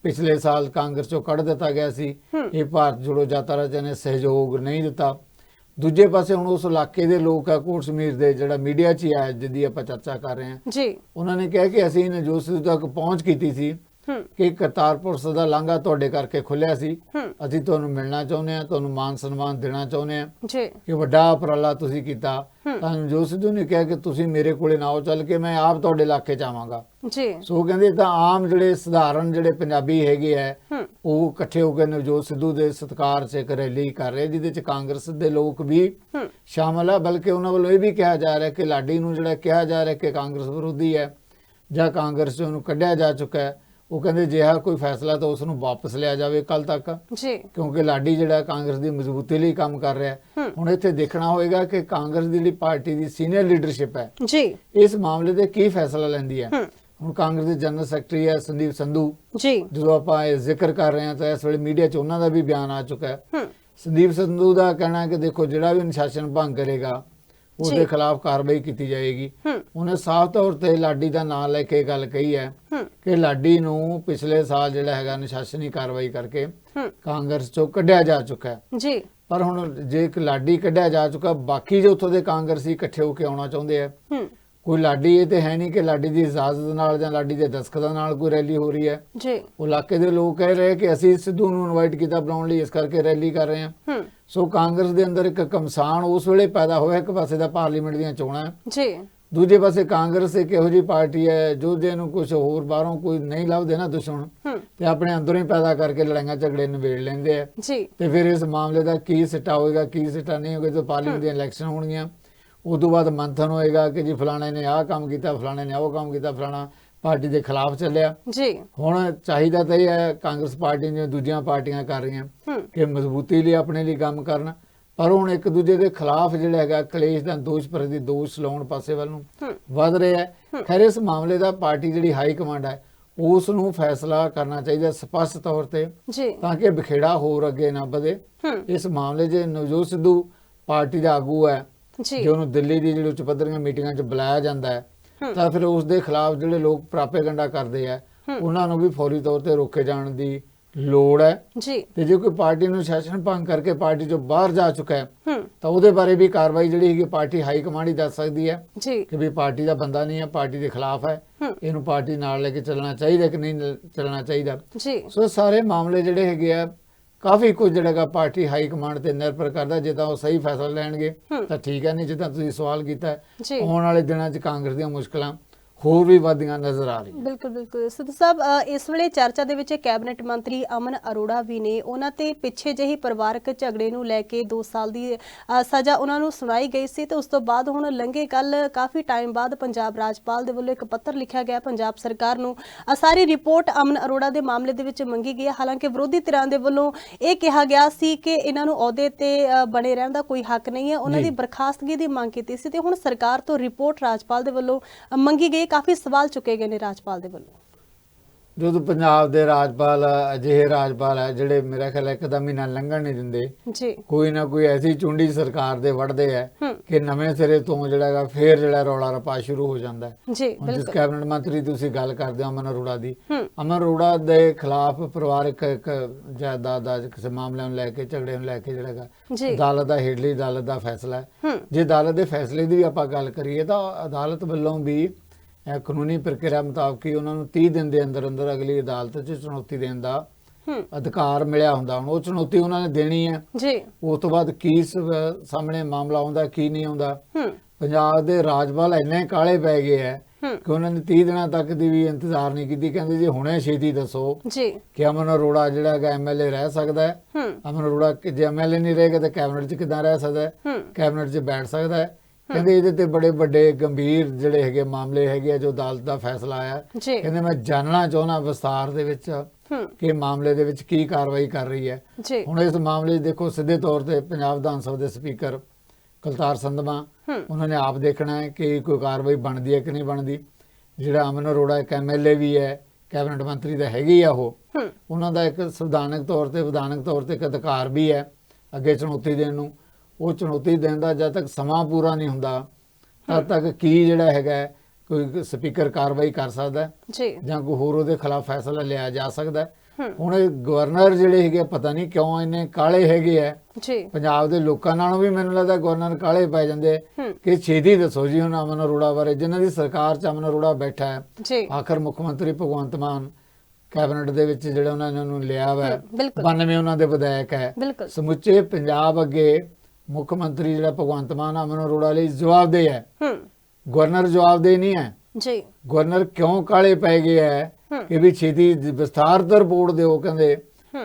ਪਿਛਲੇ ਸਾਲ ਕਾਂਗਰਸ ਚੋਂ ਕੱਢ ਦਿੱਤਾ ਗਿਆ ਸੀ। ਇਹ ਭਾਰਤ ਜੋੜੋ ਯਾਤਰਾ ਚ ਨੇ ਸਹਿਯੋਗ ਨਹੀਂ ਦਿੱਤਾ। ਦੂਜੇ ਪਾਸੇ ਹੁਣ ਉਸ ਇਲਾਕੇ ਦੇ ਲੋਕ ਆ ਕੋਟ ਸਮੀਰ ਦੇ ਜਿਹੜਾ ਮੀਡੀਆ 'ਚ ਆਇਆ ਜਿਹਦੀ ਆਪਾਂ ਚਰਚਾ ਕਰ ਰਹੇ ਹਾਂ। ਜੀ। ਉਹਨਾਂ ਨੇ ਕਿਹਾ ਕਿ ਅਸੀਂ ਨਵਜੋਤ ਸਿੱਧੂ ਤੱਕ ਪਹੁੰਚ ਕੀਤੀ ਸੀ ਕਿ ਕਰਤਾਰਪੁਰ ਸਦਾ ਲਾਂਘਾ ਤੁਹਾਡੇ ਕਰਕੇ ਖੁੱਲਿਆ ਸੀ। ਅਸੀਂ ਤੁਹਾਨੂੰ ਮਿਲਣਾ ਚਾਹੁੰਦੇ ਹਾਂ ਤੁਹਾਨੂੰ ਮਾਨ ਸਨਮਾਨ ਦੇਣਾ ਚਾਹੁੰਦੇ ਜੀ। ਕਿ ਵੱਡਾ ਉਪਰਾਲਾ ਤੁਸੀਂ ਕੀਤਾ। ਤਾਂ ਜੋ ਸਿੱਧੂ ਨੇ ਕਿਹਾ ਕਿ ਤੁਸੀਂ ਮੇਰੇ ਕੋਲੇ ਨਾ ਆਓ ਚੱਲ ਕੇ ਮੈਂ ਆਪ ਤੁਹਾਡੇ ਇਲਾਕੇ ਚ ਆਵਾਂਗਾ। ਜੀ। ਸੋ ਕਹਿੰਦੇ ਤਾਂ ਆਮ ਜਿਹੜੇ ਸਧਾਰਨ ਜਿਹੜੇ ਪੰਜਾਬੀ ਹੈਗੇ ਆ ਉਹ ਇਕੱਠੇ ਹੋ ਕੇ ਨਵਜੋਤ ਸਿੱਧੂ ਦੇ ਸਤਿਕਾਰ 'ਚ ਇੱਕ ਰੈਲੀ ਕਰ ਰਹੇ ਜਿਹਦੇ 'ਚ ਕਾਂਗਰਸ ਦੇ ਲੋਕ ਵੀ ਸ਼ਾਮਲ ਆ। ਬਲਕਿ ਉਹਨਾਂ ਵੱਲੋਂ ਇਹ ਵੀ ਕਿਹਾ ਜਾ ਰਿਹਾ ਕਿ ਲਾਡੀ ਨੂੰ ਜਿਹੜਾ ਕਿਹਾ ਜਾ ਰਿਹਾ ਕਿ ਕਾਂਗਰਸ ਵਿਰੋਧੀ ਹੈ ਜਾਂ ਕਾਂਗਰਸ ਉਹਨੂੰ ਕੱਢਿਆ ਜਾ ਚੁੱਕਾ ਹੈ ਉਹ ਕਹਿੰਦੇ ਜੇ ਆਹ ਕੋਈ ਫੈਸਲਾ ਤਾਂ ਉਸ ਨੂੰ ਵਾਪਸ ਲਿਆ ਜਾਵੇ ਕੱਲ ਤੱਕ। ਜੀ। ਕਿਉਂਕਿ ਲਾਡੀ ਜਿਹੜਾ ਕਾਂਗਰਸ ਦੀ ਮਜ਼ਬੂਤੀ ਲਈ ਕੰਮ ਕਰ ਰਿਹਾ ਹੈ। ਹੁਣ ਇੱਥੇ ਦੇਖਣਾ ਹੋਏਗਾ ਕਿ ਕਾਂਗਰਸ ਦੀ ਜਿਹੜੀ ਪਾਰਟੀ ਦੀ ਸੀਨੀਅਰ ਲੀਡਰਸ਼ਿਪ ਹੈ ਜੀ। ਇਸ ਮਾਮਲੇ ਤੇ ਕੀ ਫੈਸਲਾ ਲੈਂਦੀ ਹੈ। ਹੁਣ ਕਾਂਗਰਸ ਦੇ ਜਨਰਲ ਸੈਕਟਰੀ ਹੈ ਸੰਦੀਪ ਸੰਧੂ। ਜੀ। ਜਦੋਂ ਆਪਾਂ ਇਹ ਜ਼ਿਕਰ ਕਰ ਰਹੇ ਹਾਂ ਤਾਂ ਇਸ ਵੇਲੇ ਮੀਡੀਆ 'ਚ ਉਹਨਾਂ ਦਾ ਵੀ ਬਿਆਨ ਆ ਚੁੱਕਾ ਹੂੰ। ਸੰਦੀਪ ਸੰਧੂ ਦਾ ਕਹਿਣਾ ਹੈ ਕਿ ਦੇਖੋ ਜਿਹੜਾ ਵੀ ਅਨੁਸ਼ਾਸਨ ਭੰਗ ਕਰੇਗਾ ਉਹਦੇ ਖਿਲਾਫ ਕਾਰਵਾਈ ਕੀਤੀ ਜਾਏਗੀ। ਉਹਨੇ ਸਾਫ਼ ਤੌਰ ਤੇ ਲਾਡੀ ਦਾ ਨਾਮ ਲੈ ਕੇ ਗੱਲ ਕਹੀ ਹੈ ਕਿ ਲਾਡੀ ਨੂੰ ਪਿਛਲੇ ਸਾਲ ਜਿਹੜਾ ਹੈਗਾ ਅਨੁਸ਼ਾਸਨੀ ਕਾਰਵਾਈ ਕਰਕੇ ਕਾਂਗਰਸ ਚੋਂ ਕੱਢਿਆ ਜਾ ਚੁੱਕਾ ਹੈ। ਜੀ। ਪਰ ਹੁਣ ਜੇ ਇੱਕ ਲਾਡੀ ਕੱਢਿਆ ਜਾ ਚੁੱਕਾ ਬਾਕੀ ਜੋ ਉੱਥੋਂ ਦੇ ਕਾਂਗਰਸੀ ਇਕੱਠੇ ਹੋ ਕੇ ਆਉਣਾ ਚਾਹੁੰਦੇ ਆ ਕੋਈ ਲਾਡੀ ਇਹ ਤੇ ਹੈ ਨਹੀਂ ਕਿ ਲਾਡੀ ਦੀ ਇਜਾਜ਼ਤ ਨਾਲ ਜਾਂ ਲਾਡੀ ਦੇ ਦਸਖਤਾਂ ਨਾਲ ਕੋਈ ਰੈਲੀ ਹੋ ਰਹੀ ਹੈ। ਜੀ। ਉਹ ਇਲਾਕੇ ਦੇ ਲੋਕ ਕਹਿ ਰਹੇ ਕਿ ਅਸੀਂ ਸਿੱਧੂ ਨੂੰ ਇਨਵਾਈਟ ਕੀਤਾ ਬੁਲਾਉਣ ਲਈ ਇਸ ਕਰਕੇ ਰੈਲੀ ਕਰ ਰਹੇ ਹਾਂ। ਹੂੰ। ਸੋ ਕਾਂਗਰਸ ਦੇ ਅੰਦਰ ਇੱਕ ਕਮਸਾਨ ਉਸ ਵੇਲੇ ਪੈਦਾ ਹੋਇਆ ਇੱਕ ਪਾਸੇ ਦਾ ਪਾਰਲੀਮੈਂਟ ਦੀਆਂ ਚੋਣਾਂ ਜੀ। ਦੂਜੇ ਪਾਸੇ ਕਾਂਗਰਸ ਇੱਕ ਇਹੋ ਜਿਹੀ ਪਾਰਟੀ ਹੈ ਜੋ ਜੇ ਨੂੰ ਕੁਝ ਹੋਰ ਬਾਹਰੋਂ ਕੋਈ ਨਹੀਂ ਲੱਭਦੇ ਨਾ ਦੁਸ਼ਮਣ। ਤੇ ਆਪਣੇ ਅੰਦਰੋਂ ਹੀ ਪੈਦਾ ਕਰਕੇ ਲੜਾਈਆਂ ਝਗੜੇ ਨਿਬੇੜ ਲੈਂਦੇ ਆ। ਜੀ। ਤੇ ਫਿਰ ਇਸ ਮਾਮਲੇ ਦਾ ਕੀ ਸਿੱਟਾ ਹੋਏਗਾ ਕੀ ਸਿੱਟਾ ਨਹੀਂ ਹੋਏਗਾ ਜਦੋਂ ਪਾਰਲੀਮੈਂਟ ਦੀਆਂ ਇਲੈਕਸ਼ਨ ਹੋਣਗੀਆਂ। ਉਸ ਤੋਂ ਬਾਅਦ ਮੰਥਨ ਹੋਏਗਾ ਕਿ ਜੀ ਫਲਾਣੇ ਨੇ ਆਹ ਕੰਮ ਕੀਤਾ ਫਲਾਣੇ ਨੇ ਉਹ ਕੰਮ ਕੀਤਾ ਫਲਾਣਾ ਪਾਰਟੀ ਦੇ ਖਿਲਾਫ ਚੱਲਿਆ। ਜੀ। ਹੁਣ ਚਾਹੀਦਾ ਤਾਂ ਇਹ ਹੈ ਕਾਂਗਰਸ ਪਾਰਟੀ ਨੇ ਦੂਜੀਆਂ ਪਾਰਟੀਆਂ ਕਰ ਰਹੀਆਂ ਕਿ ਮਜ਼ਬੂਤੀ ਲਈ ਆਪਣੇ ਲਈ ਕੰਮ ਕਰਨ। ਪਰ ਹੁਣ ਇੱਕ ਦੂਜੇ ਦੇ ਖਿਲਾਫ ਜਿਹੜਾ ਹੈਗਾ ਕਲੇਸ਼ ਦਾ ਦੋਸ਼ ਪ੍ਰਤੀ ਦੋਸ਼ ਲਾਉਣ ਪਾਸੇ ਵੱਲ ਨੂੰ ਵੱਧ ਰਿਹਾ ਹੈ। ਖੈਰ ਇਸ ਮਾਮਲੇ ਦਾ ਪਾਰਟੀ ਜਿਹੜੀ ਹਾਈ ਕਮਾਂਡ ਹੈ ਉਸ ਨੂੰ ਫੈਸਲਾ ਕਰਨਾ ਚਾਹੀਦਾ ਸਪਸ਼ਟ ਤੌਰ ਤੇ ਜੀ। ਤਾਂ ਕਿ ਵਿਖੇੜਾ ਹੋਰ ਅੱਗੇ ਨਾ ਵਧੇ। ਇਸ ਮਾਮਲੇ 'ਚ ਨਵਜੋਤ ਸਿੱਧੂ ਪਾਰਟੀ ਦਾ ਆਗੂ ਹੈ। ਜੀ। ਜੇ ਉਹਨੂੰ ਦਿੱਲੀ ਦੀ ਜਿਹੜੀ ਉੱਚ ਪੱਧਰੀਆਂ ਮੀਟਿੰਗਾਂ 'ਚ ਬੁਲਾਇਆ ਜਾਂਦਾ ਹੈ। ਤਾਂ ਫਿਰ ਉਸ ਦੇ ਖਿਲਾਫ ਜਿਹੜੇ ਲੋਕ ਪ੍ਰਾਪੇਗੰਡਾ ਕਰਦੇ ਆ। ਉਹਨਾਂ ਨੂੰ ਵੀ ਫੌਰੀ ਤੌਰ ਤੇ ਰੋਕੇ ਜਾਣ ਦੀ ਲੋੜ ਹੈ। ਜੀ। ਤੇ ਜੇ ਕੋਈ ਪਾਰਟੀ ਨੂੰ ਸ਼ਾਸਨ ਭੰਗ ਕਰਕੇ ਪਾਰਟੀ ਚੋਂ ਬਾਹਰ ਜਾ ਚੁੱਕਾ ਹੈ ਤਾਂ ਉਹਦੇ ਬਾਰੇ ਵੀ ਕਾਰਵਾਈ ਜਿਹੜੀ ਹੈਗੀ ਪਾਰਟੀ ਹਾਈ ਕਮਾਂਡ ਹੀ ਦੱਸ ਸਕਦੀ ਹੈ ਜੀ। ਕਿ ਵੀ ਪਾਰਟੀ ਦਾ ਬੰਦਾ ਨਹੀਂ ਹੈ ਪਾਰਟੀ ਦੇ ਖਿਲਾਫ ਹੈ। ਇਹਨੂੰ ਪਾਰਟੀ ਨਾਲ ਲੈ ਕੇ ਚੱਲਣਾ ਚਾਹੀਦਾ ਕਿ ਨਹੀਂ ਚੱਲਣਾ ਚਾਹੀਦਾ। ਜੀ। ਸੋ ਸਾਰੇ ਮਾਮਲੇ ਜਿਹੜੇ ਹੈਗੇ ਆ ਕਾਫੀ ਕੁਝ ਜਿਹੜਾ ਹੈਗਾ ਪਾਰਟੀ ਹਾਈ ਕਮਾਂਡ ਤੇ ਨਿਰਭਰ ਕਰਦਾ ਜੇ ਤਾਂ ਉਹ ਸਹੀ ਫੈਸਲਾ ਲੈਣਗੇ। ਤਾਂ ਠੀਕ ਹੈ ਨਹੀਂ ਜਿੱਦਾਂ ਤੁਸੀਂ ਸਵਾਲ ਕੀਤਾ ਆਉਣ ਵਾਲੇ ਦਿਨਾਂ 'ਚ ਕਾਂਗਰਸ ਦੀਆਂ ਮੁਸ਼ਕਲਾਂ ਹੋਰ ਵੀ ਵਧਦੀਆਂ ਨਜ਼ਰ ਆ ਰਹੀਆਂ। ਬਿਲਕੁਲ ਬਿਲਕੁਲ। ਸਿੱਧੂ ਸਾਹਿਬ ਇਸ ਵੇਲੇ ਚਰਚਾ ਦੇ ਵਿੱਚ ਕੈਬਨਿਟ ਮੰਤਰੀ ਅਮਨ ਅਰੋੜਾ ਵੀ ਨੇ। ਉਹਨਾਂ ਤੇ ਪਿੱਛੇ ਜਿਹੀ ਪਰਿਵਾਰਕ ਝਗੜੇ ਨੂੰ ਲੈ ਕੇ 2 ਸਾਲ ਦੀ ਸਜ਼ਾ ਉਹਨਾਂ ਨੂੰ ਸੁਣਾਈ ਗਈ ਸੀ ਤੇ ਉਸ ਤੋਂ ਬਾਅਦ ਹੁਣ ਲੰਘੇ ਕੱਲ ਕਾਫੀ ਟਾਈਮ ਬਾਅਦ ਪੰਜਾਬ ਰਾਜਪਾਲ ਦੇ ਵੱਲੋਂ ਇੱਕ ਪੱਤਰ ਲਿਖਿਆ ਗਿਆ। ਪੰਜਾਬ ਸਰਕਾਰ ਨੂੰ ਸਾਰੀ ਰਿਪੋਰਟ ਅਮਨ ਅਰੋੜਾ ਦੇ ਮਾਮਲੇ ਦੇ ਵਿੱਚ ਮੰਗੀ ਗਈ ਹੈ। ਹਾਲਾਂਕਿ ਵਿਰੋਧੀ ਧਿਰਾਂ ਦੇ ਵੱਲੋਂ ਇਹ ਕਿਹਾ ਗਿਆ ਸੀ ਕਿ ਇਹਨਾਂ ਨੂੰ ਅਹੁਦੇ ਤੇ ਬਣੇ ਰਹਿਣ ਦਾ ਕੋਈ ਹੱਕ ਨਹੀਂ ਹੈ। ਉਹਨਾਂ। ਦੀ ਬਰਖਾਸਤਗੀ ਦੀ ਮੰਗ ਕੀਤੀ ਸੀ ਤੇ ਹੁਣ ਸਰਕਾਰ ਤੋਂ ਰਿਪੋਰਟ ਰਾਜਪਾਲ ਦੇ ਵੱਲੋਂ ਮੰਗੀ ਗਈ। ਕਾਫੀ ਸਵਾਲ ਚੁੱਕੇ ਗਏ ਨੇ ਰਾਜਪਾਲ ਦੇ ਵੱਲੋਂ। ਜਦੋਂ ਪੰਜਾਬ ਦੇ ਰਾਜਪਾਲ ਅਜਿਹੇ ਰਾਜਪਾਲ ਹੈ ਜਿਹੜੇ ਮੇਰਾ ਖਿਆਲ ਹੈ ਇੱਕ ਦਾ ਮਹੀਨਾ ਲੰਘਣ ਨਹੀਂ ਦਿੰਦੇ। ਜੀ। ਕੋਈ ਨਾ ਕੋਈ ਐਸੀ ਚੁੰਡੀ ਸਰਕਾਰ ਦੇ ਵੜਦੇ ਹੈ ਹੂੰ। ਕਿ ਨਵੇਂ ਸਿਰੇ ਤੋਂ ਜਿਹੜਾ ਹੈਗਾ ਫੇਰ ਜਿਹੜਾ ਰੌਲਾ ਰਪਾ ਸ਼ੁਰੂ ਹੋ ਜਾਂਦਾ। ਹੈ ਜੀ ਜਿਸ ਬਿਲਕੁਲ। ਕੈਬਨਿਟ ਮੰਤਰੀ ਤੁਸੀਂ ਗੱਲ ਕਰਦੇ ਹੋ ਅਮਨ ਅਰੋੜਾ ਦੀ। ਹੂੰ। ਅਮਨ ਅਰੋੜਾ ਦੇ ਖਿਲਾਫ ਪਰਿਵਾਰਕ ਇੱਕ ਜਾਇਦਾਦ ਦਾ ਕਿਸੇ ਮਾਮਲੇ ਨੂੰ ਲੈ ਕੇ ਝਗੜੇ ਨੂੰ ਲੈ ਕੇ ਜਿਹੜਾ ਹੈਗਾ ਜੀ। ਅਦਾਲਤ ਦਾ ਹੇਠਲੀ ਅਦਾਲਤ ਦਾ ਫੈਸਲਾ ਹੈ। ਹੂੰ। ਜੇ ਅਦਾਲਤ ਦੇ ਫੈਸਲੇ ਦੀ ਵੀ ਆਪਾਂ ਗੱਲ ਕਰੀਏ ਤਾਂ ਅਦਾਲਤ ਵੱਲੋਂ ਵੀ ਕਾਨੂੰਨੀ ਪ੍ਰਕਿਰਿਆ ਮੁਤਾਬਕ ਹੀ ਉਹਨਾਂ ਨੂੰ 30 ਦਿਨ ਦੇ ਅੰਦਰ ਅੰਦਰ ਅਗਲੀ ਅਦਾਲਤ 'ਚ ਚੁਣੌਤੀ ਦੇਣ ਦਾ ਅਧਿਕਾਰ ਮਿਲਿਆ ਹੁੰਦਾ। ਹੁਣ ਉਹ ਚੁਣੌਤੀ ਉਹਨਾਂ ਨੇ ਦੇਣੀ ਹੈ। ਜੀ। ਉਸ ਤੋਂ ਬਾਅਦ ਕੀ ਸਾਹਮਣੇ ਮਾਮਲਾ ਆਉਂਦਾ ਕੀ ਨਹੀਂ ਆਉਂਦਾ। ਪੰਜਾਬ ਦੇ ਰਾਜਪਾਲ ਇੰਨੇ ਕਾਲੇ ਪੈ ਗਏ ਹੈ ਕਿ ਉਹਨਾਂ ਨੇ 30 ਦਿਨਾਂ ਤੱਕ ਦੀ ਵੀ ਇੰਤਜ਼ਾਰ ਨਹੀਂ ਕੀਤੀ। ਕਹਿੰਦੇ ਜੀ ਹੁਣੇ ਛੇਤੀ ਦੱਸੋ ਜੀ। ਕਿ ਅਮਨ ਅਰੋੜਾ ਜਿਹੜਾ ਹੈਗਾ ਐਮਐਲਏ ਰਹਿ ਸਕਦਾ ਹੈ। ਅਮਨ ਅਰੋੜਾ ਜੇ ਐਮਐਲਏ ਨਹੀਂ ਰਹੇਗਾ ਤਾਂ ਕੈਬਨਿਟ 'ਚ ਕਿੱਦਾਂ ਰਹਿ ਸਕਦਾ ਹੂੰ। ਕੈਬਨਿਟ 'ਚ ਬੈਠ ਸਕਦਾ ਹੈ। ਕਹਿੰਦੇ ਇਹਦੇ ਤੇ ਬੜੇ ਵੱਡੇ ਗੰਭੀਰ ਜਿਹੜੇ ਹੈਗੇ ਮਾਮਲੇ ਹੈਗੇ ਆ ਜੋ ਅਦਾਲਤ ਦਾ ਫੈਸਲਾ ਆਇਆ। ਕਹਿੰਦੇ ਮੈਂ ਜਾਣਨਾ ਚਾਹੁੰਦਾ ਵਿਸਥਾਰ ਦੇ ਵਿੱਚ ਕਿ ਮਾਮਲੇ ਦੇ ਵਿੱਚ ਕੀ ਕਾਰਵਾਈ ਕਰ ਰਹੀ ਹੈ। ਹੁਣ ਇਸ ਮਾਮਲੇ ਦੇਖੋ ਸਿੱਧੇ ਤੌਰ ਤੇ ਪੰਜਾਬ ਵਿਧਾਨ ਸਭਾ ਦੇ ਸਪੀਕਰ ਕੁਲਤਾਰ ਸੰਧਮਾ ਹੂੰ। ਉਹਨਾਂ ਨੇ ਆਪ ਦੇਖਣਾ ਹੈ ਕਿ ਕੋਈ ਕਾਰਵਾਈ ਬਣਦੀ ਹੈ ਕਿ ਨਹੀਂ ਬਣਦੀ। ਜਿਹੜਾ ਅਮਨ ਅਰੋੜਾ ਇੱਕ ਐਮਐਲਏ ਵੀ ਹੈ ਕੈਬਨਿਟ ਮੰਤਰੀ ਦਾ ਹੈਗੀ ਆ ਉਹ। ਉਹਨਾਂ ਦਾ ਇੱਕ ਸੰਵਿਧਾਨਕ ਤੌਰ ਤੇ ਵਿਧਾਨਕ ਤੌਰ ਤੇ ਇੱਕ ਅਧਿਕਾਰ ਵੀ ਹੈ ਅੱਗੇ ਚੁਣੌਤੀ ਦੇਣ ਨੂੰ। ਉਹ ਚੁਣੌਤੀ ਦੇਣ ਦਾ ਜਦ ਤੱਕ ਸਮਾਂ ਪੂਰਾ ਨਹੀਂ ਹੁੰਦਾ ਤਦ ਤੱਕ ਕੀ ਜਿਹੜਾ ਹੈਗਾ ਕੋਈ ਸਪੀਕਰ ਕਾਰਵਾਈ ਕਰ ਸਕਦਾ ਹੈ ਜੀ। ਜਾਂ ਕੋਈ ਹੋਰ ਉਹਦੇ ਖਿਲਾਫ ਫੈਸਲਾ ਲਿਆ ਜਾ ਸਕਦਾ ਹੁਣ ਗਵਰਨਰ ਜਿਹੜੇ ਹੈਗੇ ਪਤਾ ਨਹੀਂ ਕਿਉਂ ਇੰਨੇ ਕਾਲੇ ਹੈਗੇ ਆ। ਜੀ। ਪੰਜਾਬ ਦੇ ਲੋਕਾਂ ਨਾਲੋਂ ਵੀ ਮੈਨੂੰ ਲੱਗਦਾ ਗਵਰਨਰ ਕਾਲੇ ਪੈ ਜਾਂਦੇ ਕਿ ਛੇਤੀ ਦੱਸੋ ਜੀ ਹੁਣ ਅਮਨ ਅਰੋੜਾ ਬਾਰੇ ਜਿਨ੍ਹਾਂ ਦੀ ਸਰਕਾਰ ਚ ਅਮਨ ਅਰੋੜਾ ਬੈਠਾ ਹੈ। ਆਖਰ ਮੁੱਖ ਮੰਤਰੀ ਭਗਵੰਤ ਮਾਨ ਕੈਬਨਿਟ ਦੇ ਵਿੱਚ ਜਿਹੜਾ ਉਹਨਾਂ ਨੇ ਉਹਨੂੰ ਲਿਆ ਵਾ ਹਮ, ਬਿਲਕੁਲ। 92 ਉਹਨਾਂ ਦੇ ਵਿਧਾਇਕ ਹੈ। ਸਮੁੱਚੇ ਪੰਜਾਬ ਅੱਗੇ ਮੁੱਖ ਮੰਤਰੀ ਜਿਹੜਾ ਭਗਵੰਤ ਮਾਨ ਅਮਨ ਅਰੋੜਾ ਲਈ ਜਵਾਬਦੇਹ ਹੈ। ਹੂੰ। ਗਵਰਨਰ ਜਵਾਬਦੇਹ ਨਹੀਂ ਹੈ। ਜੀ। ਗਵਰਨਰ ਕਿਉਂ ਕਾਲੇ ਪੈ ਗਏ ਹੈ। ਕਿ ਵੀ ਛੇਤੀ ਵਿਸਥਾਰਤ ਰਿਪੋਰਟ ਦਿਓ ਕਹਿੰਦੇ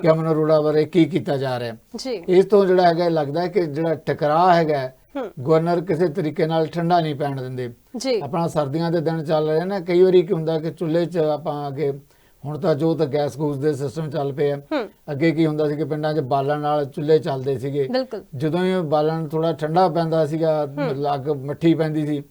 ਕਿ ਅਮਨ ਅਰੋੜਾ ਬਾਰੇ ਕੀ ਕੀਤਾ ਜਾ ਰਿਹਾ ਜੀ। ਇਸ ਤੋਂ ਜਿਹੜਾ ਹੈਗਾ ਲੱਗਦਾ ਹੈ ਕਿ ਜਿਹੜਾ ਟਕਰਾਅ ਹੈਗਾ ਗਵਰਨਰ ਕਿਸੇ ਤਰੀਕੇ ਨਾਲ ਠੰਡਾ ਨਹੀਂ ਪੈਣ ਦਿੰਦੇ। ਜੀ। ਆਪਣਾ ਸਰਦੀਆਂ ਦੇ ਦਿਨ ਚੱਲ ਰਹੇ ਨੇ। ਕਈ ਵਾਰੀ ਕੀ ਹੁੰਦਾ ਕਿ ਚੁੱਲ੍ਹੇ 'ਚ ਆਪਾਂ ਅੱਗੇ ਹੁਣ ਤਾਂ ਜੋ ਤਾਂ ਗੈਸ ਗੂਸ ਦੇ ਸਿਸਟਮ ਚੱਲ ਪਏ ਆ। ਅੱਗੇ ਕੀ ਹੁੰਦਾ ਸੀ ਕਿ ਪਿੰਡਾਂ 'ਚ ਬਾਲਣ ਨਾਲ ਚੁੱਲ੍ਹੇ ਚੱਲਦੇ ਸੀਗੇ। ਜਦੋਂ ਹੀ ਬਾਲਣ ਥੋੜਾ ਠੰਡਾ ਪੈਂਦਾ ਸੀਗਾ ਅੱਗ ਮੱਠੀ ਪੈਂਦੀ ਸੀ।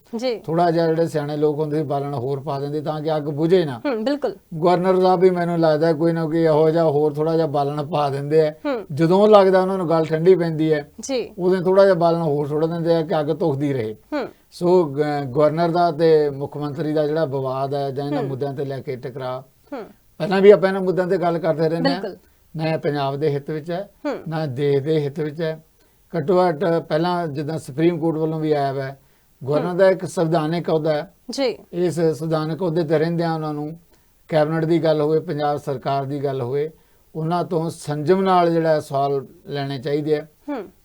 ਥੋੜਾ ਜਿਹਾ ਜਿਹੜੇ ਸਿਆਣੇ ਲੋਕ ਹੁੰਦੇ ਸੀ ਬਾਲਣ ਹੋਰ ਪਾ ਦਿੰਦੇ ਤਾਂ ਕਿ ਅੱਗ ਬੁਝੇ ਨਾ। ਬਿਲਕੁਲ। ਗਵਰਨਰ ਸਾਹਿਬ ਵੀ ਮੈਨੂੰ ਲੱਗਦਾ ਕੋਈ ਨਾ ਕੋਈ ਇਹੋ ਜਿਹਾ ਹੋਰ ਥੋੜਾ ਜਿਹਾ ਬਾਲਣ ਪਾ ਦਿੰਦੇ ਆ। ਜਦੋਂ ਲੱਗਦਾ ਉਹਨਾਂ ਨੂੰ ਗੱਲ ਠੰਡੀ ਪੈਂਦੀ ਹੈ ਜੀ। ਉਦੋਂ ਥੋੜਾ ਜਿਹਾ ਬਾਲਣ ਹੋਰ ਛੋੜ ਦਿੰਦੇ ਆ ਕਿ ਅੱਗ ਧੁਖਦੀ ਰਹੇ। ਸੋ ਗਵਰਨਰ ਦਾ ਤੇ ਮੁੱਖ ਮੰਤਰੀ ਦਾ ਜਿਹੜਾ ਵਿਵਾਦ ਹੈ ਜਾਂ ਇਹਨਾਂ ਮੁੱਦਿਆਂ ਤੇ ਲੈ ਕੇ ਟਕਰਾ ਹੂੰ। ਪਹਿਲਾਂ ਵੀ ਆਪਾਂ ਇਹਨਾਂ ਮੁੱਦਿਆਂ ਤੇ ਗੱਲ ਕਰਦੇ ਰਹਿੰਦੇ ਹਾਂ। ਨਾ ਪੰਜਾਬ ਦੇ ਹਿੱਤ ਵਿੱਚ ਹੈ ਨਾ ਦੇਸ਼ ਦੇ ਹਿੱਤ ਵਿੱਚ ਹੈ। ਘੱਟੋ ਘੱਟ ਪਹਿਲਾਂ ਜਿੱਦਾਂ ਸੁਪਰੀਮ ਕੋਰਟ ਵੱਲੋਂ ਵੀ ਆਇਆ ਹੈ ਗਵਰਨਰ ਦਾ ਇੱਕ ਸੰਵਿਧਾਨਿਕ ਅਹੁਦਾ ਹੈ। ਜੀ। ਇਸ ਸੰਵਿਧਾਨਕ ਅਹੁਦੇ ਤੇ ਰਹਿੰਦਿਆਂ ਉਹਨਾਂ ਨੂੰ ਕੈਬਨਿਟ ਦੀ ਗੱਲ ਹੋਵੇ ਪੰਜਾਬ ਸਰਕਾਰ ਦੀ ਗੱਲ ਹੋਵੇ ਉਹਨਾਂ ਤੋਂ ਸੰਜਮ ਨਾਲ ਜਿਹੜਾ ਸਵਾਲ ਲੈਣੇ ਚਾਹੀਦੇ ਆ।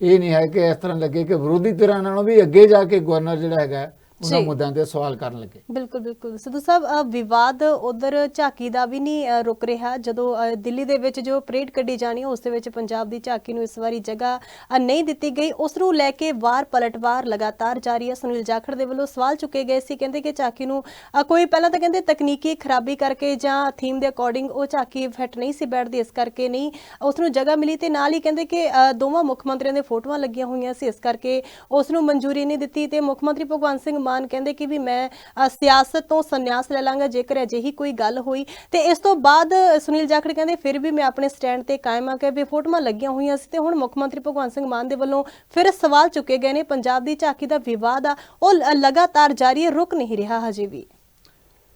ਇਹ ਨਹੀਂ ਹੈ ਕਿ ਇਸ ਤਰ੍ਹਾਂ ਲੱਗੇ ਕਿ ਵਿਰੋਧੀ ਧਿਰਾਂ ਨਾਲੋਂ ਵੀ ਅੱਗੇ ਜਾ ਕੇ ਗਵਰਨਰ ਜਿਹੜਾ ਹੈਗਾ ਉਹਨਾਂ। ਮੁੱਦਿਆਂ ਤੇ ਸਵਾਲ ਕਰਨ ਲੱਗੇ। ਬਿਲਕੁਲ ਬਿਲਕੁਲ। ਸਿੱਧੂ ਸਾਹਿਬ ਵਿਵਾਦ ਉਧਰ ਝਾਕੀ ਦਾ ਵੀ ਨਹੀਂ ਰੁਕ ਰਿਹਾ। ਜਦੋਂ ਦਿੱਲੀ ਦੇ ਵਿੱਚ ਜੋ ਪਰੇਡ ਕੱਢੀ ਜਾਣੀ ਉਸ ਦੇ ਵਿੱਚ ਪੰਜਾਬ ਦੀ ਝਾਕੀ ਨੂੰ ਇਸ ਵਾਰੀ ਜਗ੍ਹਾ ਨਹੀਂ ਦਿੱਤੀ ਗਈ। ਉਸ ਨੂੰ ਲੈ ਕੇ ਵਾਰ ਪਲਟਵਾਰ ਲਗਾਤਾਰ ਜਾਰੀ ਹੈ। ਸੁਨੀਲ ਜਾਖੜ ਦੇ ਵੱਲੋਂ ਸਵਾਲ ਚੁੱਕੇ ਗਏ ਸੀ। ਕਹਿੰਦੇ ਕਿ ਝਾਕੀ ਨੂੰ ਕੋਈ ਪਹਿਲਾਂ ਤਾਂ ਕਹਿੰਦੇ ਤਕਨੀਕੀ ਖਰਾਬੀ ਕਰਕੇ ਜਾਂ ਥੀਮ ਦੇ ਅਕੋਰਡਿੰਗ ਉਹ ਝਾਕੀ ਫਿੱਟ ਨਹੀਂ ਸੀ ਬੈਠਦੀ ਇਸ ਕਰਕੇ ਨਹੀਂ। ਉਸ ਨੂੰ ਜਗ੍ਹਾ ਮਿਲੀ ਤੇ ਨਾਲ ਹੀ ਕਹਿੰਦੇ ਕਿ ਦੋਵਾਂ ਮੁੱਖ ਮੰਤਰੀਆਂ ਦੇ ਫੋਟੋਆਂ ਲੱਗੀਆਂ ਹੋਈਆਂ ਸੀ। ਇਸ ਕਰਕੇ ਉਸ ਨੂੰ ਮਨਜ਼ੂਰੀ ਨਹੀਂ ਦਿੱਤੀ ਤੇ ਮੁੱਖ ਮੰਤਰੀ ਭਗਵੰਤ ਸਿੰਘ ਮਾਨ ਕਹਿੰਦੇ ਕਿ ਵੀ ਮੈਂ ਸਿਆਸਤ ਤੋਂ ਸੰਨਿਆਸ ਲੈ ਲਾਂਗਾ ਜੇਕਰ ਅਜਿਹੀ ਕੋਈ ਗੱਲ ਹੋਈ। ਤੇ ਇਸ ਤੋਂ ਬਾਅਦ ਸੁਨੀਲ ਜਾਖੜ ਕਹਿੰਦੇ ਫਿਰ ਵੀ ਮੈਂ ਆਪਣੇ ਸਟੈਂਡ ਤੇ ਕਾਇਮ ਆ। ਕਿ ਵੀ ਫੋਟੋਆਂ ਲੱਗੀਆਂ ਹੋਈਆਂ ਸੀ ਤੇ ਹੁਣ ਮੁੱਖ ਮੰਤਰੀ ਭਗਵੰਤ ਸਿੰਘ ਮਾਨ ਦੇ ਵੱਲੋਂ ਫਿਰ ਸਵਾਲ ਚੁੱਕੇ ਗਏ ਨੇ। ਪੰਜਾਬ ਦੀ ਝਾਕੀ ਦਾ ਵਿਵਾਦ ਆ ਉਹ ਲਗਾਤਾਰ ਜਾਰੀ ਹੈ ਰੁਕ ਨਹੀਂ ਰਿਹਾ ਹਜੇ ਵੀ।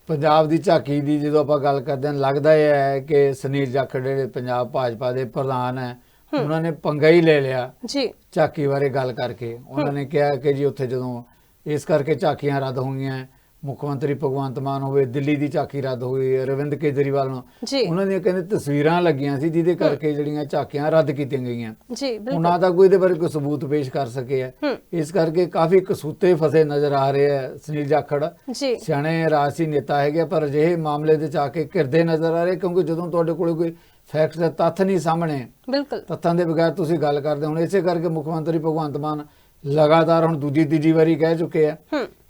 ਪੰਜਾਬ ਦੀ ਝਾਕੀ ਦੀ ਜਦੋਂ ਆਪਾਂ ਗੱਲ ਕਰਦੇ ਹਾਂ ਲੱਗਦਾ ਇਹ ਹੈ ਕਿ ਸੁਨੀਲ ਜਾਖੜ ਜਿਹੜੇ ਪੰਜਾਬ ਭਾਜਪਾ ਦੇ ਪ੍ਰਧਾਨ ਹੈ ਉਹਨਾਂ ਨੇ ਪੰਗਾ ਹੀ ਲੈ ਲਿਆ ਜੀ। ਝਾਕੀ ਬਾਰੇ ਗੱਲ ਕਰਕੇ। ਉਹਨਾਂ ਨੇ ਕਿਹਾ ਕਿ ਜੀ ਉੱਥੇ ਜਦੋਂ ਇਸ ਕਰਕੇ ਝਾਕੀਆਂ ਰੱਦ ਹੋਈਆਂ। ਮੁੱਖ ਮੰਤਰੀ ਭਗਵੰਤ ਮਾਨ ਹੋਵੇ ਦਿੱਲੀ ਦੀ ਝਾਕੀ ਰੱਦ ਹੋਈ ਅਰਵਿੰਦ ਕੇਜਰੀਵਾਲ ਨੂੰ। ਉਹਨਾਂ ਦੀਆਂ ਕਹਿੰਦੇ ਤਸਵੀਰਾਂ ਲੱਗੀਆਂ ਸੀ ਜਿਹਦੇ ਕਰਕੇ ਜਿਹੜੀਆਂ ਝਾਕੀਆਂ ਰੱਦ ਕੀਤੀਆਂ ਗਈਆਂ। ਜੀ ਬਿਲਕੁਲ। ਉਹਨਾਂ ਦਾ ਕੋਈ ਇਹਦੇ ਬਾਰੇ ਕੋਈ ਸਬੂਤ ਪੇਸ਼ ਕਰ ਸਕੇ ਹੈ। ਇਸ ਕਰਕੇ ਕਾਫੀ ਕਸੂਤੇ ਫਸੇ ਨਜ਼ਰ ਆ ਰਹੇ ਹੈ ਸੁਨੀਲ ਜਾਖੜ। ਸਿਆਣੇ ਰਾਜਸੀ ਨੇਤਾ ਹੈਗੇ ਪਰ ਅਜਿਹੇ ਮਾਮਲੇ ਦੇ ਚ ਆ ਕੇ ਘਿਰਦੇ ਨਜ਼ਰ ਆ ਰਹੇ ਕਿਉਂਕਿ ਜਦੋਂ ਤੁਹਾਡੇ ਕੋਲ ਕੋਈ ਫੈਕਟਸ ਦਾ ਤੱਥ ਨਹੀਂ ਸਾਹਮਣੇ ਬਿਲਕੁਲ। ਤੱਥਾਂ ਦੇ ਬਗੈਰ ਤੁਸੀਂ ਗੱਲ ਕਰਦੇ ਹੁਣ ਇਸੇ ਕਰਕੇ ਮੁੱਖ ਮੰਤਰੀ ਭਗਵੰਤ ਮਾਨ ਲਗਾਤਾਰ ਹੁਣ ਦੂਜੀ ਤੀਜੀ ਵਾਰੀ ਕਹਿ ਚੁੱਕੇ ਆ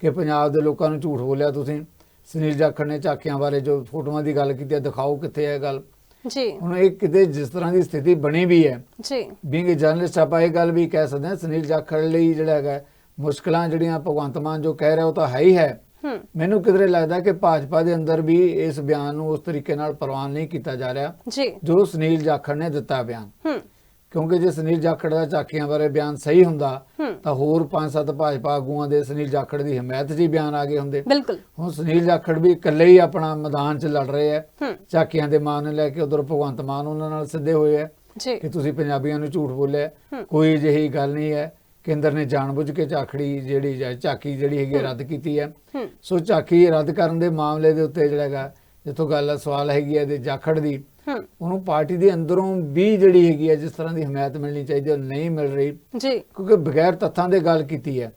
ਕਿ ਪੰਜਾਬ ਦੇ ਲੋਕਾਂ ਨੂੰ ਝੂਠ ਬੋਲਿਆ ਤੁਸੀਂ। ਸੁਨੀਲ ਜਾਖੜ ਨੇ ਝਾਕੀਆਂ ਬਾਰੇ ਜੋ ਫੋਟੋਆਂ ਦੀ ਗੱਲ ਕੀਤੀ ਹੈ ਦਿਖਾਓ ਕਿੱਥੇ ਹੈ ਗੱਲ। ਜੀ। ਹੁਣ ਇਹ ਕਿਤੇ ਜਿਸ ਤਰ੍ਹਾਂ ਦੀ ਸਥਿਤੀ ਬਣੀ ਵੀ ਹੈ ਜੀ। ਬੀਇੰਗ ਜਰਨਲਿਸਟ ਆਪਾਂ ਇਹ ਗੱਲ ਵੀ ਕਹਿ ਸਕਦੇ ਹਾਂ ਸੁਨੀਲ ਜਾਖੜ ਲਈ ਜਿਹੜਾ ਹੈਗਾ ਮੁਸ਼ਕਲਾਂ ਜਿਹੜੀਆਂ ਭਗਵੰਤ ਮਾਨ ਜੋ ਕਹਿ ਰਿਹਾ ਉਹ ਤਾਂ ਹੈ ਹੀ। ਹੈ। ਮੈਨੂੰ ਕਿਧਰੇ ਲੱਗਦਾ ਕਿ ਭਾਜਪਾ ਦੇ ਅੰਦਰ ਵੀ ਇਸ ਬਿਆਨ ਨੂੰ ਉਸ ਤਰੀਕੇ ਨਾਲ ਪ੍ਰਵਾਨ ਨਹੀਂ ਕੀਤਾ ਜਾ ਰਿਹਾ। ਜੀ। ਜੋ ਸੁਨੀਲ ਜਾਖੜ ਨੇ ਦਿੱਤਾ ਬਿਆਨ। ਹੂੰ। ਕਿਉਂਕਿ ਜੇ ਸੁਨੀਲ ਜਾਖੜ ਦਾ ਝਾਕੀਆਂ ਬਾਰੇ ਬਿਆਨ ਸਹੀ ਹੁੰਦਾ ਹੂੰ। ਤਾਂ ਹੋਰ ਪੰਜ ਸੱਤ ਭਾਜਪਾ ਆਗੂਆਂ ਦੇ ਸੁਨੀਲ ਜਾਖੜ ਦੀ ਹਮਾਇਤ 'ਚ ਹੀ ਬਿਆਨ ਆ ਗਏ ਹੁੰਦੇ। ਬਿਲਕੁਲ। ਹੁਣ ਸੁਨੀਲ ਜਾਖੜ ਵੀ ਇਕੱਲੇ ਹੀ ਆਪਣਾ ਮੈਦਾਨ 'ਚ ਲੜ ਰਹੇ ਆ। ਹੂੰ। ਝਾਕੀਆਂ ਦੇ ਮਾਨ ਨੂੰ ਲੈ ਕੇ ਉਧਰ ਭਗਵੰਤ ਮਾਨ ਉਹਨਾਂ ਨਾਲ ਸਿੱਧੇ ਹੋਏ ਆ ਜੀ। ਕਿ ਤੁਸੀਂ ਪੰਜਾਬੀਆਂ ਨੂੰ ਝੂਠ ਬੋਲਿਆ। ਹੂੰ। ਕੋਈ ਅਜਿਹੀ ਗੱਲ ਨਹੀਂ ਹੈ। ਕੇਂਦਰ ਨੇ ਜਾਣਬੁੱਝ ਕੇ ਝਾਕੜੀ ਜਿਹੜੀ ਝਾਕੀ ਜਿਹੜੀ ਹੈਗੀ ਹੈ ਰੱਦ ਕੀਤੀ ਹੈ। ਹੂੰ। ਸੋ ਝਾਕੀ ਰੱਦ ਕਰਨ ਦੇ ਮਾਮਲੇ ਦੇ ਉੱਤੇ ਜਿਹੜਾ ਹੈਗਾ ਜਿੱਥੋਂ ਗੱਲ ਸਵਾਲ ਹੈਗੀ ਹੈ ਦੇ ਜਾਖੜ ਦੀ ਹੂੰ ਉਹਨੂੰ ਪਾਰਟੀ ਦੇ ਅੰਦਰੋਂ ਵੀ ਜਿਹੜੀ ਹੈਗੀ ਹੈ ਜਿਸ ਤਰ੍ਹਾਂ ਦੀ ਹਮਾਇਤ ਮਿਲਣੀ ਚਾਹੀਦੀ ਹੈ ਉਹ ਨਹੀਂ ਮਿਲ ਰਹੀ। ਜੀ। ਕਿਉਂਕਿ ਬਗੈਰ ਤੱਥਾਂ ਦੇ ਗੱਲ ਕੀਤੀ ਹੈ।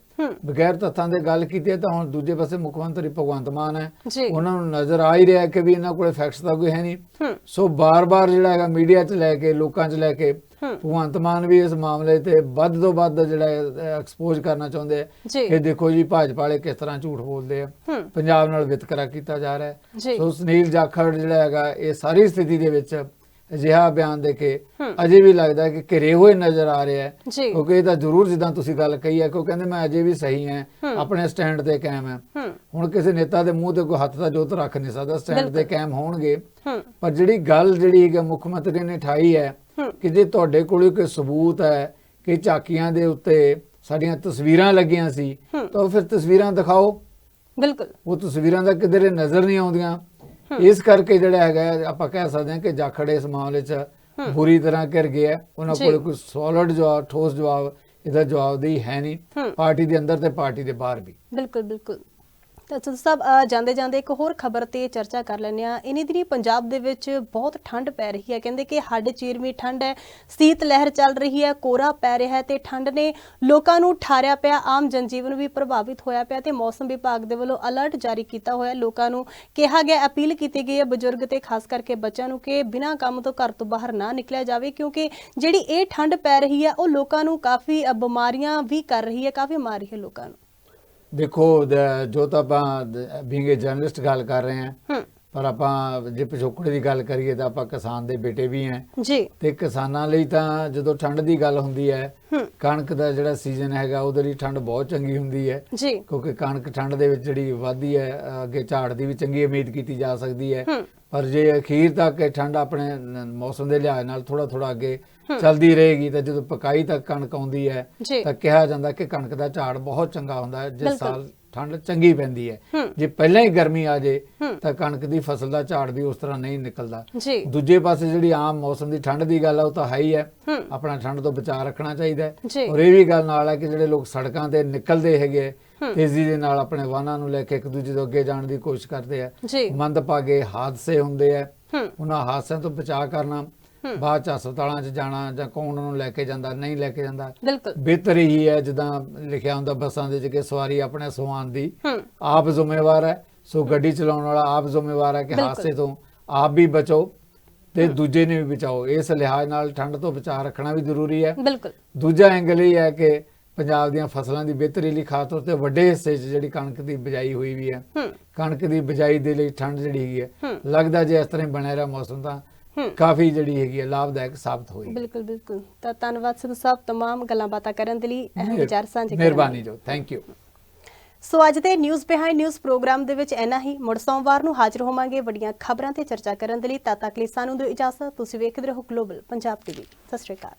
ਬਗੈਰ ਤੱਥਾਂ ਦੇ ਗੱਲ ਕੀਤੀ ਹੈ ਤਾਂ ਹੁਣ ਦੂਜੇ ਪਾਸੇ ਮੁੱਖ ਮੰਤਰੀ ਭਗਵੰਤ ਮਾਨ ਹੈ। ਉਹਨਾਂ ਨੂੰ ਨਜ਼ਰ ਆ ਹੀ ਰਿਹਾ ਕਿ ਵੀ ਇਹਨਾਂ ਕੋਲੇ ਫੈਕਟਸ ਦਾ ਕੋਈ ਹੈ ਨਹੀਂ। ਸੋ ਬਾਰ-ਬਾਰ ਜਿਹੜਾ ਹੈਗਾ ਮੀਡੀਆ 'ਚ ਲੈ ਕੇ ਲੋਕਾਂ 'ਚ ਲੈ ਕੇ ਭਗਵੰਤ ਮਾਨ ਵੀ ਇਸ ਮਾਮਲੇ ਤੇ ਵੱਧ ਤੋਂ ਵੱਧ ਜਿਹੜਾ ਐਕਸਪੋਜ਼ ਕਰਨਾ ਚਾਹੁੰਦੇ ਆ ਕਿ ਦੇਖੋ ਜੀ ਭਾਜਪਾ ਵਾਲੇ ਕਿਸ ਤਰ੍ਹਾਂ ਝੂਠ ਬੋਲਦੇ ਆ। ਪੰਜਾਬ ਨਾਲ ਵਿਤਕਰਾ ਕੀਤਾ ਜਾ ਰਿਹਾ ਹੈ। ਸੋ ਸੁਨੀਲ ਜਾਖੜ ਜਿਹੜਾ ਹੈਗਾ ਇਹ ਸਾਰੀ ਸਥਿਤੀ ਦੇ ਵਿੱਚ ਅਜਿਹਾ ਬਿਆਨ ਦੇ ਕੇ ਅਜੇ ਵੀ ਲੱਗਦਾ ਕਿ ਘਿਰੇ ਹੋਏ ਨਜ਼ਰ ਆ ਰਿਹਾ ਹੈ। ਕਿਉਂਕਿ ਇਹ ਤਾਂ ਜ਼ਰੂਰ ਜਿੱਦਾਂ ਤੁਸੀਂ ਗੱਲ ਕਹੀ ਹੈ ਕਿ ਉਹ ਕਹਿੰਦੇ ਮੈਂ ਅਜੇ ਵੀ ਸਹੀ ਹਾਂ। ਆਪਣੇ ਸਟੈਂਡ ਤੇ ਕਾਇਮ ਹਾਂ। ਹੁਣ ਕਿਸੇ ਨੇਤਾ ਦੇ ਮੂੰਹ ਤੇ ਕੋਈ ਹੱਥ ਦਾ ਜੋਤ ਰੱਖ ਨਹੀਂ ਸਕਦਾ ਸਟੈਂਡ ਤੇ। ਕਾਇਮ ਹੋਣਗੇ। ਪਰ ਜਿਹੜੀ ਗੱਲ ਜਿਹੜੀ ਮੁੱਖ ਮੰਤਰੀ ਨੇ ਠਾਈ ਹੂੰ ਕਿ ਜੇ ਤੁਹਾਡੇ ਕੋਲ ਕੋਈ ਸਬੂਤ ਹੈ ਕਿ ਝਾਕੀਆਂ ਦੇ ਉੱਤੇ ਸਾਡੀਆਂ ਤਸਵੀਰਾਂ ਲੱਗੀਆਂ ਸੀ। ਤਾਂ ਫਿਰ ਤਸਵੀਰਾਂ ਦਿਖਾਓ। ਬਿਲਕੁਲ। ਉਹ ਤਸਵੀਰਾਂ ਦਾ ਕਿਧਰੇ ਨਜ਼ਰ ਨਹੀਂ ਆਉਂਦੀਆਂ। ਇਸ ਕਰਕੇ ਜਿਹੜਾ ਹੈਗਾ ਆਪਾਂ ਕਹਿ ਸਕਦੇ ਹਾਂ ਕਿ ਜਾਖੜ ਇਸ ਮਾਮਲੇ 'ਚ ਬੁਰੀ ਤਰ੍ਹਾਂ ਘਿਰ ਗਿਆ। ਉਹਨਾਂ। ਕੋਲ ਕੋਈ ਸੋਲਿਡ ਜਵਾਬ ਠੋਸ ਜਵਾਬ ਇਹਦਾ ਜਵਾਬ ਦੀ ਹੈ ਨਹੀਂ। ਪਾਰਟੀ ਦੇ ਅੰਦਰ ਤੇ ਪਾਰਟੀ ਦੇ ਬਾਹਰ ਵੀ। ਬਿਲਕੁਲ ਬਿਲਕੁਲ। ਤਾਂ ਸਿੱਧੂ ਸਾਹਿਬ ਜਾਂਦੇ ਜਾਂਦੇ ਇੱਕ ਹੋਰ ਖਬਰ ਤੇ ਚਰਚਾ ਕਰ ਲੈਂਦੇ ਆ ਇਨੀ ਦਿਨੀ ਪੰਜਾਬ ਦੇ ਵਿੱਚ ਬਹੁਤ ਠੰਡ ਪੈ ਰਹੀ ਹੈ। ਕਹਿੰਦੇ ਕਿ ਹੱਡ ਚੀਰਵੀਂ ਠੰਡ ਹੈ, ਸੀਤ ਲਹਿਰ ਚੱਲ ਰਹੀ ਹੈ ਕੋਰਾ ਪੈ ਰਿਹਾ ਹੈ ਤੇ ਠੰਡ ਨੇ ਲੋਕਾਂ ਨੂੰ ਠਾਰਿਆ ਪਿਆ, ਆਮ ਜਨਜੀਵਨ ਵੀ ਪ੍ਰਭਾਵਿਤ ਹੋਇਆ ਪਿਆ ਤੇ ਮੌਸਮ ਵਿਭਾਗ ਦੇ ਵੱਲੋਂ ਅਲਰਟ ਜਾਰੀ ਕੀਤਾ ਹੋਇਆ। ਲੋਕਾਂ ਨੂੰ ਕਿਹਾ ਗਿਆ, ਅਪੀਲ ਕੀਤੀ ਗਈ ਹੈ ਬਜ਼ੁਰਗ ਤੇ ਖਾਸ ਕਰਕੇ ਬੱਚਿਆਂ ਨੂੰ ਕਿ ਬਿਨਾਂ ਕੰਮ ਤੋਂ ਘਰ ਤੋਂ ਬਾਹਰ ਨਾ ਨਿਕਲਿਆ ਜਾਵੇ ਕਿਉਂਕਿ ਜਿਹੜੀ ਇਹ ਠੰਡ ਪੈ ਰਹੀ ਹੈ, ਉਹ ਲੋਕਾਂ ਨੂੰ ਕਾਫੀ ਬਿਮਾਰੀਆਂ ਵੀ ਕਰ ਰਹੀ ਹੈ, ਕਾਫੀ ਮਾਰ ਰਹੀ ਹੈ ਲੋਕਾਂ ਨੂੰ। ਦੇਖੋ ਜੋ ਤਾਂ ਆਪਾਂ ਬੀਇੰਗ ਜਰਨਲਿਸਟ ਗੱਲ ਕਰ ਰਹੇ ਹਾਂ। ਪਰ ਆਪਾਂ ਜੇ ਪਿਛੋਕੜੇ ਦੀ ਗੱਲ ਕਰੀਏ ਤਾਂ ਆਪਾਂ ਕਿਸਾਨ ਦੇ ਬੇਟੇ ਵੀ ਹਾਂ ਜੀ। ਤੇ ਕਿਸਾਨਾਂ ਲਈ ਤਾਂ ਜਦੋਂ ਠੰਡ ਦੀ ਗੱਲ ਹੁੰਦੀ ਹੈ। ਕਣਕ ਦਾ ਜਿਹੜਾ ਸੀਜ਼ਨ ਹੈਗਾ ਉਹਦੇ ਲਈ ਠੰਡ ਬਹੁਤ ਚੰਗੀ ਹੁੰਦੀ ਹੈ ਜੀ। ਕਿਉਂਕਿ ਕਣਕ ਠੰਡ ਦੇ ਵਿੱਚ ਜਿਹੜੀ ਵਧਦੀ ਹੈ ਅੱਗੇ ਝਾੜ ਦੀ ਵੀ ਚੰਗੀ ਉਮੀਦ ਕੀਤੀ ਜਾ ਸਕਦੀ ਹੈ। ਪਰ ਜੇ ਅਖੀਰ ਤੱਕ ਇਹ ਠੰਡ ਆਪਣੇ ਮੌਸਮ ਦੇ ਲਿਹਾਜ਼ ਨਾਲ ਥੋੜਾ ਥੋੜਾ ਅੱਗੇ ਚੱਲਦੀ ਰਹੇਗੀ ਤਾਂ ਜਦੋਂ ਪਕਾਈ ਤੱਕ ਕਣਕ ਆਉਂਦੀ ਹੈ ਤਾਂ ਕਿਹਾ ਜਾਂਦਾ ਕਿ ਕਣਕ ਦਾ ਝਾੜ ਬਹੁਤ ਚੰਗਾ ਹੁੰਦਾ ਹੈ ਜਿਸ। ਸਾਲ ਠੰਡ ਚੰਗੀ ਪੈਂਦੀ ਹੈ। ਜੇ ਪਹਿਲਾਂ ਹੀ ਗਰਮੀ ਆ ਜੇ ਤਾਂ ਕਣਕ ਦੀ ਫਸਲ ਦਾ ਝਾੜ ਵੀ ਉਸ ਤਰ੍ਹਾਂ ਨਹੀਂ ਨਿਕਲਦਾ। ਦੂਜੇ ਪਾਸੇ ਜਿਹੜੀ ਆਮ ਮੌਸਮ ਦੀ ਠੰਡ ਦੀ ਗੱਲ ਆ ਉਹ ਤਾਂ ਹੈ ਹੀ ਹੈ। ਆਪਣਾ ਠੰਡ ਤੋਂ ਬਚਾਅ ਰੱਖਣਾ ਚਾਹੀਦਾ ਹੈ। ਔਰ ਇਹ ਵੀ ਗੱਲ ਨਾਲ ਹੈ ਕਿ ਜਿਹੜੇ ਲੋਕ ਸੜਕਾਂ ਤੇ ਨਿਕਲਦੇ ਹੈਗੇ। ਤੇਜ਼ੀ ਦੇ ਨਾਲ ਆਪਣੇ ਵਾਹਨਾਂ ਨੂੰ ਲੈ ਕੇ ਇੱਕ ਦੂਜੇ ਤੋਂ ਅੱਗੇ ਜਾਣ ਦੀ ਕੋਸ਼ਿਸ਼ ਕਰਦੇ ਆ। ਮੰਦਭਾਗੇ ਹਾਦਸੇ ਹੁੰਦੇ ਆ। ਉਹਨਾਂ ਹਾਦਸਿਆਂ ਤੋਂ ਬਚਾਅ ਕਰਨਾ। ਬਾਅਦ ਚ ਹਸਪਤਾਲਾਂ 'ਚ ਜਾਣਾ ਜਾਂ ਕੌਣ ਉਹਨੂੰ ਲੈ ਕੇ ਜਾਂਦਾ ਨਹੀਂ ਲੈ ਕੇ ਜਾਂਦਾ। ਬਿਲਕੁਲ। ਬਿਹਤਰ ਹੀ ਹੈ ਜਿੱਦਾਂ ਲਿਖਿਆ ਹੁੰਦਾ ਬੱਸਾਂ ਦੇ ਵਿੱਚ ਕਿ ਸਵਾਰੀ ਆਪਣੇ ਸਵਾਨ ਦੀ। ਆਪ ਜ਼ਿੰਮੇਵਾਰ ਹੈ। ਸੋ ਗੱਡੀ ਚਲਾਉਣ ਵਾਲਾ ਆਪ ਜ਼ਿੰਮੇਵਾਰ ਹੈ ਕਿ। ਹਾਦਸੇ ਤੋਂ ਆਪ ਵੀ ਬਚੋ ਤੇ ਦੂਜੇ ਨੂੰ ਵੀ ਬਚਾਓ। ਇਸ ਲਿਹਾਜ਼ ਨਾਲ ਠੰਡ ਤੋਂ ਬਚਾਅ ਰੱਖਣਾ ਵੀ ਜ਼ਰੂਰੀ ਹੈ। ਬਿਲਕੁਲ। ਦੂਜਾ ਐਂਗਲ ਇਹ ਹੈ ਕਿ ਪੰਜਾਬ ਦੀਆਂ ਫਸਲਾਂ ਦੀ ਬਿਹਤਰੀ ਲਈ ਖਾਸ ਤੌਰ ਤੇ ਵੱਡੇ ਹਿੱਸੇ 'ਚ ਜਿਹੜੀ ਕਣਕ ਦੀ ਬਿਜਾਈ ਹੋਈ ਵੀ ਹੈ। ਕਣਕ ਦੀ ਬਿਜਾਈ ਦੇ ਲਈ ਠੰਡ ਜਿਹੜੀ ਹੈ। ਲੱਗਦਾ ਜੇ ਇਸ ਤਰ੍ਹਾਂ ਹੀ ਬਣਿਆ ਰਿਹਾ ਮੌਸਮ ਤਾਂ ਕਾਫੀ ਜਿਹੜੀ ਹੈਗੀ ਹੈ ਲਾਭਦਾਇਕ ਸਾਬਤ ਹੋਈ ਬਿਲਕੁਲ ਬਿਲਕੁਲ ਤਾਂ ਧੰਨਵਾਦ ਸਿੱਧੂ ਸਾਹਿਬ तमाम ਗੱਲਾਂ ਬਾਤਾਂ ਕਰਨ ਦੇ ਲਈ ਅਹਿਮ ਵਿਚਾਰ ਸਾਂਝੇ ਕਰਨ ਲਈ। ਮਿਹਰਬਾਨੀ ਜੋ ਥੈਂਕ ਯੂ ਸੋ ਅੱਜ ਦੇ ਨਿਊਜ਼ ਬਿਹਾਈਂਡ ਨਿਊਜ਼ ਪ੍ਰੋਗਰਾਮ ਦੇ ਵਿੱਚ ਇੰਨਾ ਹੀ ਮੁੜ ਸੋਮਵਾਰ ਨੂੰ ਹਾਜ਼ਰ ਹੋਵਾਂਗੇ ਵੱਡੀਆਂ ਖਬਰਾਂ ਤੇ ਚਰਚਾ ਕਰਨ ਦੇ ਲਈ ਤਦ ਤੱਕ ਲਈ ਸਾਨੂੰ ਦਿਓ ਇਜਾਜ਼ਤ ਤੁਸੀਂ ਵੇਖਦੇ ਰਹੋ ਗਲੋਬਲ ਪੰਜਾਬ ਟੀਵੀ ਸਤਿ ਸ਼੍ਰੀ ਅਕਾਲ